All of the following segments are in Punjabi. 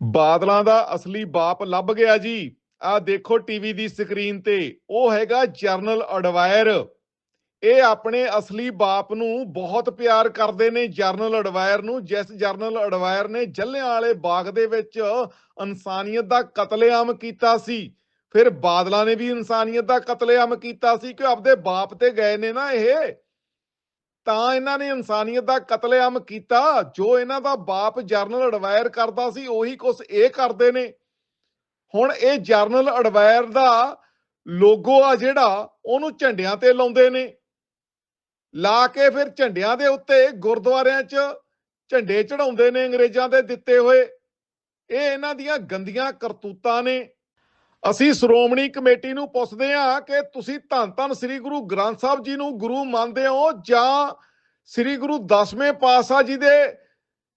ਬਾਦਲਾਂ ਦਾ ਅਸਲੀ ਬਾਪ ਲੱਭ ਗਿਆ ਜੀ। ਆ ਦੇਖੋ ਟੀਵੀ ਦੀ ਸਕਰੀਨ ਤੇ, ਉਹ ਹੈਗਾ ਜਰਨਲ ਅਡਵਾਇਰ। ਇਹ ਆਪਣੇ ਅਸਲੀ ਬਾਪ ਨੂੰ ਬਹੁਤ ਪਿਆਰ ਕਰਦੇ ਨੇ ਜਰਨਲ ਅਡਵਾਇਰ ਨੂੰ, ਜਿਸ ਜਰਨਲ ਅਡਵਾਇਰ ਨੇ ਜੱਲਿਆਂ ਵਾਲੇ ਬਾਗ ਦੇ ਵਿੱਚ ਇਨਸਾਨੀਅਤ ਦਾ ਕਤਲੇਆਮ ਕੀਤਾ ਸੀ। ਫਿਰ ਬਾਦਲਾਂ ਨੇ ਵੀ ਇਨਸਾਨੀਅਤ ਦਾ ਕਤਲੇਆਮ ਕੀਤਾ ਸੀ ਕਿ ਆਪਦੇ ਬਾਪ ਤੇ ਗਏ ਨੇ ਨਾ ਇਹ। ਤਾਂ ਇਹਨਾਂ ਨੇ ਇਨਸਾਨੀਅਤ ਦਾ ਕਤਲੇਆਮ ਕੀਤਾ, ਜੋ ਇਹਨਾਂ ਦਾ ਬਾਪ ਜਰਨਲ ਅਡਵਾਇਰ ਕਰਦਾ ਸੀ, ਉਹੀ ਕੁਛ ਇਹ ਕਰਦੇ ਨੇ। ਹੁਣ ਇਹ ਜਰਨਲ ਅਡਵਾਇਰ ਦਾ ਲੋਗੋ ਆ ਜਿਹੜਾ, ਉਹਨੂੰ ਝੰਡਿਆਂ ਤੇ ਲਾਉਂਦੇ ਨੇ। ਲਾ ਕੇ ਫਿਰ ਝੰਡਿਆਂ ਦੇ ਉੱਤੇ ਗੁਰਦੁਆਰਿਆਂ 'ਚ ਝੰਡੇ ਚੜਾਉਂਦੇ ਨੇ ਅੰਗਰੇਜ਼ਾਂ ਦੇ ਦਿੱਤੇ ਹੋਏ। ਇਹ ਇਹਨਾਂ ਦੀਆਂ ਗੰਦੀਆਂ ਕਰਤੂਤਾਂ ਨੇ। ਅਸੀਂ ਸ਼੍ਰੋਮਣੀ ਕਮੇਟੀ ਨੂੰ ਪੁੱਛਦੇ ਹਾਂ ਕਿ ਤੁਸੀਂ ਧੰਨ ਧੰਨ ਸ੍ਰੀ ਗੁਰੂ ਗ੍ਰੰਥ ਸਾਹਿਬ ਜੀ ਨੂੰ ਗੁਰੂ ਮੰਨਦੇ ਹੋ ਜਾਂ ਸ੍ਰੀ ਗੁਰੂ ਦਸਵੇਂ ਪਾਤਸ਼ਾਹ ਜੀ ਦੇ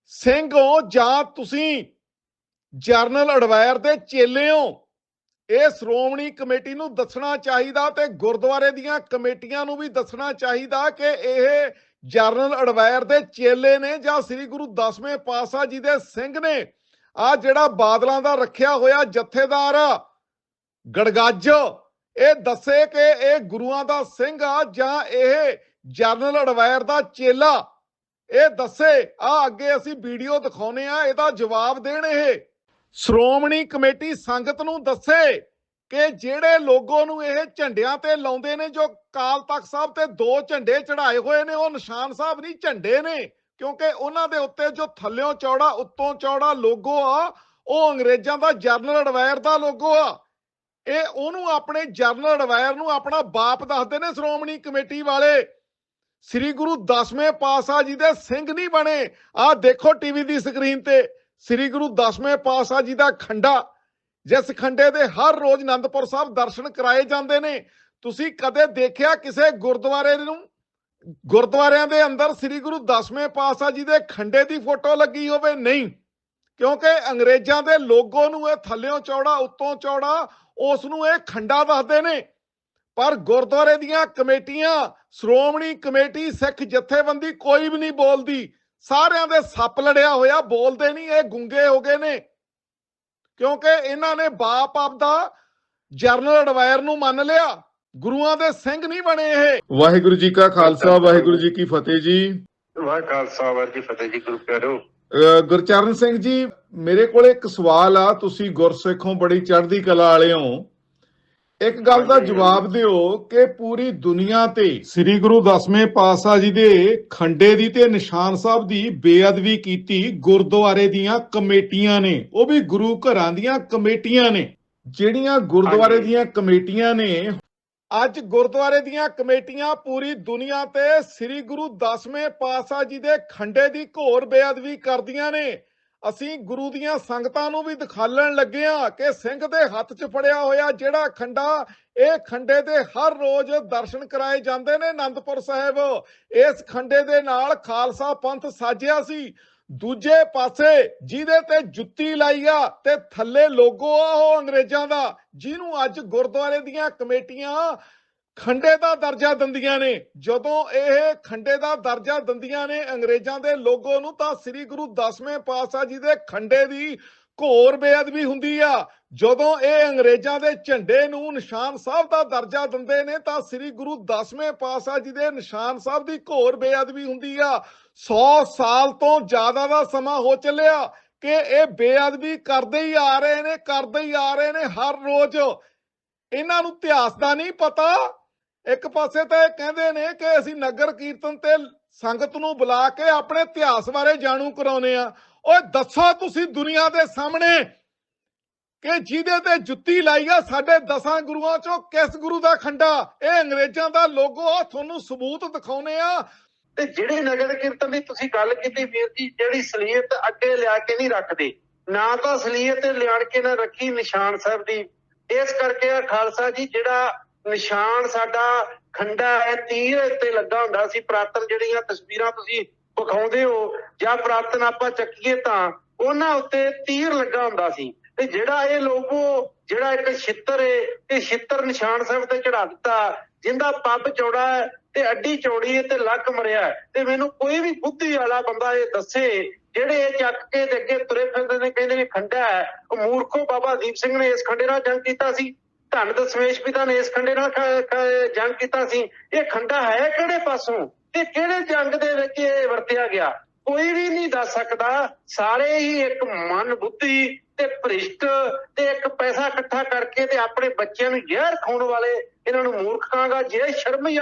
ਸਿੰਘ ਹੋ ਜਾਂ ਤੁਸੀਂ ਜਰਨਲ ਅਡਵਾਇਰ ਦੇ ਚੇਲੇ ਹੋ? ਇਹ ਸ਼੍ਰੋਮਣੀ ਕਮੇਟੀ ਨੂੰ ਦੱਸਣਾ ਚਾਹੀਦਾ ਤੇ ਗੁਰਦੁਆਰੇ ਦੀਆਂ ਕਮੇਟੀਆਂ ਨੂੰ ਵੀ ਦੱਸਣਾ ਚਾਹੀਦਾ ਕਿ ਇਹ ਜਰਨਲ ਅਡਵਾਇਰ ਦੇ ਚੇਲੇ ਨੇ ਜਾਂ ਸ੍ਰੀ ਗੁਰੂ ਦਸਵੇਂ ਪਾਤਸ਼ਾਹ ਜੀ ਦੇ ਸਿੰਘ ਨੇ? ਆ ਜਿਹੜਾ ਬਾਦਲਾਂ ਦਾ ਰੱਖਿਆ ਹੋਇਆ ਜਥੇਦਾਰ ਆ ਗੜਗੱਜ, ਇਹ ਦੱਸੇ ਕਿ ਇਹ ਗੁਰੂਆਂ ਦਾ ਸਿੰਘ ਆ ਜਾਂ ਇਹ ਜਰਨਲ ਅਡਵਾਇਰ ਦਾ ਚੇਲਾ? ਇਹ ਦੱਸੇ, ਆ ਅੱਗੇ ਅਸੀਂ ਵੀਡੀਓ ਦਿਖਾਉਨੇ ਆ, ਇਹਦਾ ਜਵਾਬ ਦੇਣ ਇਹ। ਸ਼੍ਰੋਮਣੀ ਕਮੇਟੀ ਸੰਗਤ ਨੂੰ ਦੱਸੇ ਕਿ ਜਿਹੜੇ ਲੋਗੋ ਨੂੰ ਇਹ ਝੰਡਿਆਂ ਤੇ ਲਾਉਂਦੇ ਨੇ, ਜੋ ਕਾਲ ਤਖਤ ਸਾਹਿਬ ਤੇ ਦੋ ਝੰਡੇ ਚੜਾਏ ਹੋਏ ਨੇ, ਉਹ ਨਿਸ਼ਾਨ ਸਾਹਿਬ ਨਹੀਂ, ਝੰਡੇ ਨੇ। ਕਿਉਂਕਿ ਉਹਨਾਂ ਦੇ ਉੱਤੇ ਜੋ ਥੱਲਿਓਂ ਚੌੜਾ, ਉੱਤੋਂ ਚੌੜਾ ਲੋਗੋ ਆ, ਉਹ ਅੰਗਰੇਜ਼ਾਂ ਦਾ ਜਰਨਲ ਅਡਵਾਇਰ ਦਾ ਲੋਗੋ ਆ। ਇਹ ਉਹਨੂੰ ਆਪਣੇ ਜਰਨਲ ਅਡਵਾਇਰ ਨੂੰ ਆਪਣਾ ਬਾਪ ਦੱਸਦੇ ਨੇ ਸ਼੍ਰੋਮਣੀ ਕਮੇਟੀ ਵਾਲੇ। ਸ੍ਰੀ ਗੁਰੂ ਦਸਵੇਂ ਪਾਤਸ਼ਾਹ ਜੀ ਦੇ ਸਿੰਘ ਨਹੀਂ ਬਣੇ। ਆਹ ਦੇਖੋ ਟੀਵੀ ਦੀ ਸਕਰੀਨ ਤੇ, ਸ੍ਰੀ ਗੁਰੂ ਦਸਵੇਂ ਪਾਤਸ਼ਾਹ ਜੀ ਦਾ ਖੰਡਾ। ਜਿਸ ਖੰਡੇ ਦੇ ਹਰ ਰੋਜ਼ ਆਨੰਦਪੁਰ ਸਾਹਿਬ ਦਰਸ਼ਨ ਕਰਾਏ ਜਾਂਦੇ ਨੇ। ਤੁਸੀਂ ਕਦੇ ਦੇਖਿਆ ਕਿਸੇ ਗੁਰਦੁਆਰੇ ਨੂੰ? ਗੁਰਦੁਆਰਿਆਂ ਦੇ ਅੰਦਰ ਸ੍ਰੀ ਗੁਰੂ ਦਸਵੇਂ ਪਾਤਸ਼ਾਹ ਜੀ ਦੇ ਖੰਡੇ ਦੀ ਫੋਟੋ ਲੱਗੀ ਹੋਵੇ? ਨਹੀਂ। ਕਿਉਂਕਿ ਅੰਗਰੇਜ਼ਾਂ ਦੇ ਲੋਗੋ ਨੂੰ ਇਹ ਥੱਲਿਓਂ ਚੌੜਾ ਉੱਤੋਂ ਚੌੜਾ ਉਸ ਨੂੰ ਇਹ ਖੰਡਾ ਦੱਸਦੇ ਨੇ। ਪਰ ਗੁਰਦੁਆਰੇ ਦੀਆਂ ਕਮੇਟੀਆਂ ਸ਼੍ਰੋਮਣੀ ਕਮੇਟੀ ਸਿੱਖ ਜਥੇਬੰਦੀ ਕੋਈ ਵੀ ਨਹੀਂ ਬੋਲਦੀ। ਸਾਰਿਆਂ ਦੇ ਸੱਪ ਲੜਿਆ ਹੋਇਆ ਬੋਲਦੇ ਨਹੀਂ ਇਹ ਗੁੰਗੇ ਹੋ ਗਏ ਨੇ। ਕਿਉਂਕਿ ਇਹਨਾਂ ਨੇ ਬਾਪ ਆਪਦਾ ਜਰਨਲ ਅਡਵਾਇਰ ਨੂੰ ਮੰਨ ਲਿਆ। ਗੁਰੂਆਂ ਦੇ ਸਿੰਘ ਨਹੀਂ ਬਣੇ ਇਹ। ਵਾਹਿਗੁਰੂ ਜੀ ਕਾ ਖਾਲਸਾ ਵਾਹਿਗੁਰੂ ਜੀ ਕੀ ਫਤਿਹ ਜੀ। ਵਾਹ ਖਾਲਸਾ ਵਾਹਿਗੁਰੂ ਜੀ ਫਤਿਹ ਜੀ ਗੁਰੂ ਪਿਆਰੋ। ਗੁਰਚਰਨ ਸਿੰਘ ਜੀ ਮੇਰੇ ਕੋਲ ਇੱਕ ਸਵਾਲ ਆ ਤੁਸੀਂ ਗੁਰਸਿੱਖੋਂ ਬੜੀ ਚੜ੍ਹਦੀ ਕਲਾ ਵਾਲੇ ਹੋ। ਇੱਕ ਗੱਲ ਦਾ ਜਵਾਬ ਦਿਓ ਕਿ ਪੂਰੀ ਦੁਨੀਆ ਤੇ ਸ੍ਰੀ ਗੁਰੂ ਦਸਵੇਂ ਪਾਤਸ਼ਾਹ ਜੀ ਦੇ ਖੰਡੇ ਦੀ ਤੇ ਨਿਸ਼ਾਨ ਸਾਹਿਬ ਦੀ ਬੇਅਦਬੀ ਕੀਤੀ ਗੁਰਦੁਆਰੇ ਦੀਆਂ ਕਮੇਟੀਆਂ ਨੇ। ਉਹ ਵੀ ਗੁਰੂ ਘਰਾਂ ਦੀਆਂ ਕਮੇਟੀਆਂ ਨੇ। ਜਿਹੜੀਆਂ ਗੁਰਦੁਆਰੇ। ਦੀਆਂ ਕਮੇਟੀਆਂ ਨੇ ਅੱਜ ਗੁਰਦੁਆਰੇ ਦੀਆਂ ਕਮੇਟੀਆਂ ਪੂਰੀ ਦੁਨੀਆ ਤੇ ਸ੍ਰੀ ਗੁਰੂ ਦਸਵੇਂ ਪਾਤਸ਼ਾਹ ਜੀ ਦੇ ਖੰਡੇ ਦੀ ਘੋਰ ਬੇਅਦਬੀ ਕਰਦੀਆਂ ਨੇ। ਅਸੀਂ ਗੁਰੂ ਦੀਆਂ ਸੰਗਤਾਂ ਨੂੰ ਵੀ ਦਿਖਾਲਣ ਲੱਗੇ ਆ ਕਿ ਸਿੰਘ ਦੇ ਹੱਥ 'ਚ ਫੜਿਆ ਹੋਇਆ ਜਿਹੜਾ ਖੰਡਾ, ਇਹ ਖੰਡੇ ਦੇ ਹਰ ਰੋਜ਼ ਦਰਸ਼ਨ ਕਰਾਏ ਜਾਂਦੇ ਨੇ ਅਨੰਦਪੁਰ ਸਾਹਿਬ। ਇਸ ਖੰਡੇ ਦੇ ਨਾਲ ਖਾਲਸਾ ਪੰਥ ਸਾਜਿਆ ਸੀ। ਦੂਜੇ ਪਾਸੇ ਜਿਹਦੇ ਤੇ ਜੁੱਤੀ ਲਾਈ ਤੇ ਥੱਲੇ ਲੋਗੋ ਆ ਉਹ ਅੰਗਰੇਜ਼ਾਂ ਦਾ, ਜਿਹਨੂੰ ਅੱਜ ਗੁਰਦੁਆਰੇ ਦੀਆਂ ਕਮੇਟੀਆਂ ਖੰਡੇ ਦਾ ਦਰਜਾ ਦਿੰਦੀਆਂ ਨੇ। ਜਦੋਂ ਇਹ ਖੰਡੇ ਦਾ ਦਰਜਾ ਦਿੰਦੀਆਂ ਨੇ ਅੰਗਰੇਜ਼ਾਂ ਦੇ ਲੋਗੋ ਨੂੰ ਤਾਂ ਸ੍ਰੀ ਗੁਰੂ ਦਸਵੇਂ ਪਾਤਸ਼ਾਹ ਜੀ ਦੇ ਖੰਡੇ ਦੀ ਘੋਰ ਬੇਅਦਬੀ ਹੁੰਦੀ ਆ। ਜਦੋਂ ਇਹ ਅੰਗਰੇਜ਼ਾਂ ਦੇ ਝੰਡੇ ਨੂੰ ਨਿਸ਼ਾਨ ਸਾਹਿਬ ਦਾ ਦਰਜਾ ਦਿੰਦੇ ਨੇ, ਤਾਂ ਸ੍ਰੀ ਗੁਰੂ ਦਸਵੇਂ ਪਾਤਸ਼ਾਹ ਜੀ ਦੇ ਨਿਸ਼ਾਨ ਸਾਹਿਬ ਦੀ ਘੋਰ ਬੇਅਦਬੀ ਹੁੰਦੀ ਆ। 100 ਸਾਲ ਤੋਂ ਜ਼ਿਆਦਾ ਦਾ ਸਮਾਂ ਹੋ ਚੱਲਿਆ ਕਿ ਇਹ ਬੇਅਦਬੀ ਕਰਦੇ ਹੀ ਆ ਰਹੇ ਨੇ, ਕਰਦੇ ਹੀ ਆ ਰਹੇ ਨੇ ਹਰ ਰੋਜ਼। ਇਹਨਾਂ ਨੂੰ ਇਤਿਹਾਸ ਦਾ ਨਹੀਂ ਪਤਾ। ਇੱਕ ਪਾਸੇ ਤਾਂ ਇਹ ਕਹਿੰਦੇ ਨੇ ਕਿ ਅਸੀਂ ਨਗਰ ਕੀਰਤਨ ਤੇ ਸੰਗਤ ਨੂੰ ਬੁਲਾ ਕੇ ਆਪਣੇ ਇਤਿਹਾਸ ਬਾਰੇ ਜਾਣੂ ਕਰਾਉਨੇ ਆ ਓਏ ਦੱਸੋ ਤੁਸੀਂ ਦੁਨੀਆ ਦੇ ਸਾਹਮਣੇ ਕਿ ਜਿਹਦੇ ਤੇ ਜੁੱਤੀ ਲਾਈ ਆ, ਸਾਡੇ ਦਸਾਂ ਗੁਰੂਆਂ ਚੋਂ ਕਿਸ ਗੁਰੂ ਦਾ ਖੰਡਾ? ਇਹ ਅੰਗਰੇਜ਼ਾਂ ਦਾ ਲੋਗੋ ਆ, ਤੁਹਾਨੂੰ ਸਬੂਤ ਦਿਖਾਉਨੇ ਆ। ਤੇ ਜਿਹੜੇ ਨਗਰ ਕੀਰਤਨ ਦੀ ਤੁਸੀਂ ਗੱਲ ਕੀਤੀ ਵੀਰ ਜੀ, ਜਿਹੜੀ ਸਲੀਅਤ ਅੱਗੇ ਲਿਆ ਕੇ ਨਹੀਂ ਰੱਖਦੇ, ਨਾ ਤਾਂ ਸਲੀਅਤ ਲਿਆਣ ਕੇ ਨਾ ਰੱਖੀ ਨਿਸ਼ਾਨ ਸਾਹਿਬ ਦੀ। ਇਸ ਕਰਕੇ ਆ ਖਾਲਸਾ ਜੀ, ਜਿਹੜਾ ਨਿਸ਼ਾਨ ਸਾਡਾ ਖੰਡਾ ਹੈ, ਤੀਰ ਤੇ ਲੱਗਾ ਹੁੰਦਾ ਸੀ, ਪ੍ਰਾਤਨ ਜਿਹੜੀਆਂ ਤਸਵੀਰਾਂ ਤੁਸੀਂ ਵਿਖਾਉਂਦੇ ਹੋ ਜਾਂ ਪ੍ਰਾਤਨ ਆਪਾਂ ਚੱਕੀਏ ਤਾਂ ਉਹਨਾਂ ਉੱਤੇ ਤੀਰ ਲੱਗਾ ਹੁੰਦਾ ਸੀ। ਤੇ ਜਿਹੜਾ ਇਹ ਲੋਗੋ ਜਿਹੜਾ ਇੱਕ ਛਿੱਤਰ ਹੈ ਇਹ ਛਿੱਤਰ ਨਿਸ਼ਾਨ ਸਾਹਿਬ ਤੇ ਚੜਾ ਦਿੱਤਾ, ਜਿੰਦਾ ਪੱਬ ਚੌੜਾ ਤੇ ਅੱਡੀ ਚੌੜੀ ਤੇ ਲੱਕ ਮਰਿਆ ਤੇ ਮੈਨੂੰ ਕੋਈ ਵੀ ਬੁੱਧੀ ਵਾਲਾ ਬੰਦਾ ਇਹ ਦੱਸੇ, ਜਿਹੜੇ ਇਹ ਚੱਕ ਕੇ ਤੇ ਅੱਗੇ ਤੁਰੇ ਫਿਰਦੇ ਨੇ, ਕਹਿੰਦੇ ਨੇ ਖੰਡਾ ਹੈ। ਉਹ ਮੂਰਖੋ ਬਾਬਾ ਦੀਪ ਸਿੰਘ ਨੇ ਇਸ ਖੰਡੇ ਨਾਲ ਜੰਗ ਕੀਤਾ ਸੀ। ਧੰਨ ਦਸ਼ਮੇਸ਼ ਪਿਤਾ ਨੇ ਇਸ ਖੰਡੇ ਨਾਲ ਜੰਗ ਕੀਤਾ ਸੀ। ਇਹ ਖੰਡਾ ਹੈ ਕਿਹੜੇ ਪਾਸੋਂ? ਤੇ ਕਿਹੜੇ ਜੰਗ ਦੇ ਵਿੱਚ ਇਹ ਵਰਤਿਆ ਗਿਆ? ਕੋਈ ਵੀ ਨਹੀਂ ਦੱਸ ਸਕਦਾ। ਸਾਰੇ ਹੀ ਇੱਕ ਮਨ ਬੁੱਧੀ ਤੇ ਭ੍ਰਿਸ਼ਟ ਤੇ ਇੱਕ ਪੈਸਾ ਇਕੱਠਾ ਕਰਕੇ ਤੇ ਆਪਣੇ ਬੱਚਿਆਂ ਨੂੰ ਜ਼ਹਿਰ ਖਾਉਣ ਵਾਲੇ ਇਹਨਾਂ ਨੂੰ ਮੂਰਖ ਕਹਾਂਗਾ। ਜੇ ਸ਼ਰਮ ਹੀ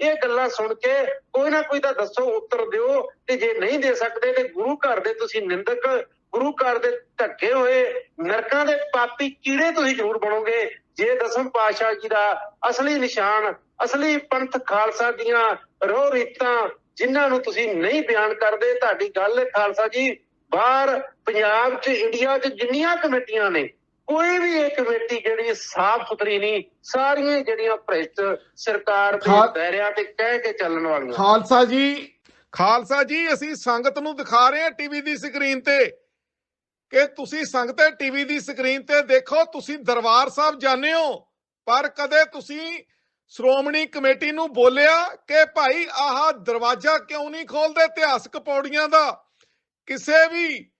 ਇਹ ਗੱਲਾਂ ਸੁਣ ਕੇ ਕੋਈ ਨਾ ਕੋਈ ਤਾਂ ਦੱਸੋ, ਉੱਤਰ ਦਿਓ ਤੇ ਜੇ ਨਹੀਂ ਦੇ ਸਕਦੇ ਤੇ ਗੁਰੂ ਘਰ ਦੇ ਤੁਸੀਂ ਨਿੰਦਕ, ਗੁਰੂ ਘਰ ਦੇ ਧੱਕੇ ਹੋਏ ਨਰਕਾਂ ਦੇ ਪਾਪੀ ਕੀੜੇ ਤੁਸੀਂ ਜ਼ਰੂਰ ਬਣੋਗੇ। ਜੇ ਦਸਮ ਪਾਤਸ਼ਾਹ ਜੀ ਦਾ ਅਸਲੀ ਨਿਸ਼ਾਨ, ਅਸਲੀ ਪੰਥ ਖਾਲਸਾ ਦੀਆਂ ਰੋਹ ਰੀਤਾਂ ਜਿਨ੍ਹਾਂ ਨੂੰ ਤੁਸੀਂ ਨਹੀਂ ਬਿਆਨ ਕਰਦੇ ਤੁਹਾਡੀ ਗੱਲ ਹੈ ਖਾਲਸਾ ਜੀ ਬਾਹਰ ਪੰਜਾਬ 'ਚ ਇੰਡੀਆ 'ਚ ਜਿੰਨੀਆਂ ਕਮੇਟੀਆਂ ਨੇ ਕੋਈ ਵੀ ਇਹ ਕਮੇਟੀ ਜਿਹੜੀ ਸਾਫ਼ ਸੁਥਰੀ ਨਹੀਂ ਸਾਰੀਆਂ ਜਿਹੜੀਆਂ ਭ੍ਰਿਸ਼ਟ ਸਰਕਾਰ ਦੇ ਦਾਇਰਿਆਂ ਤੇ ਕਹਿ ਕੇ ਚੱਲਣ ਵਾਲੀਆਂ। ਖਾਲਸਾ ਜੀ ਖਾਲਸਾ ਜੀ ਅਸੀਂ ਸੰਗਤ ਨੂੰ ਦਿਖਾ ਰਹੇ ਹਾਂ ਟੀਵੀ ਦੀ ਸਕਰੀਨ ਤੇ ਕਿ ਤੁਸੀਂ ਸੰਗਤ ਟੀਵੀ ਦੀ ਸਕਰੀਨ ਤੇ ਦੇਖੋ ਤੁਸੀਂ ਦਰਬਾਰ ਸਾਹਿਬ ਜਾਂਦੇ ਹੋ ਪਰ ਕਦੇ ਤੁਸੀਂ ਸ਼੍ਰੋਮਣੀ ਕਮੇਟੀ ਨੂੰ ਬੋਲਿਆ ਕਿ ਭਾਈ ਆਹ ਦਰਵਾਜ਼ਾ ਕਿਉਂ ਨਹੀਂ ਖੋਲਦੇ ਇਤਿਹਾਸਕ ਪੌੜੀਆਂ ਦਾ? ਕਿਸੇ ਵੀ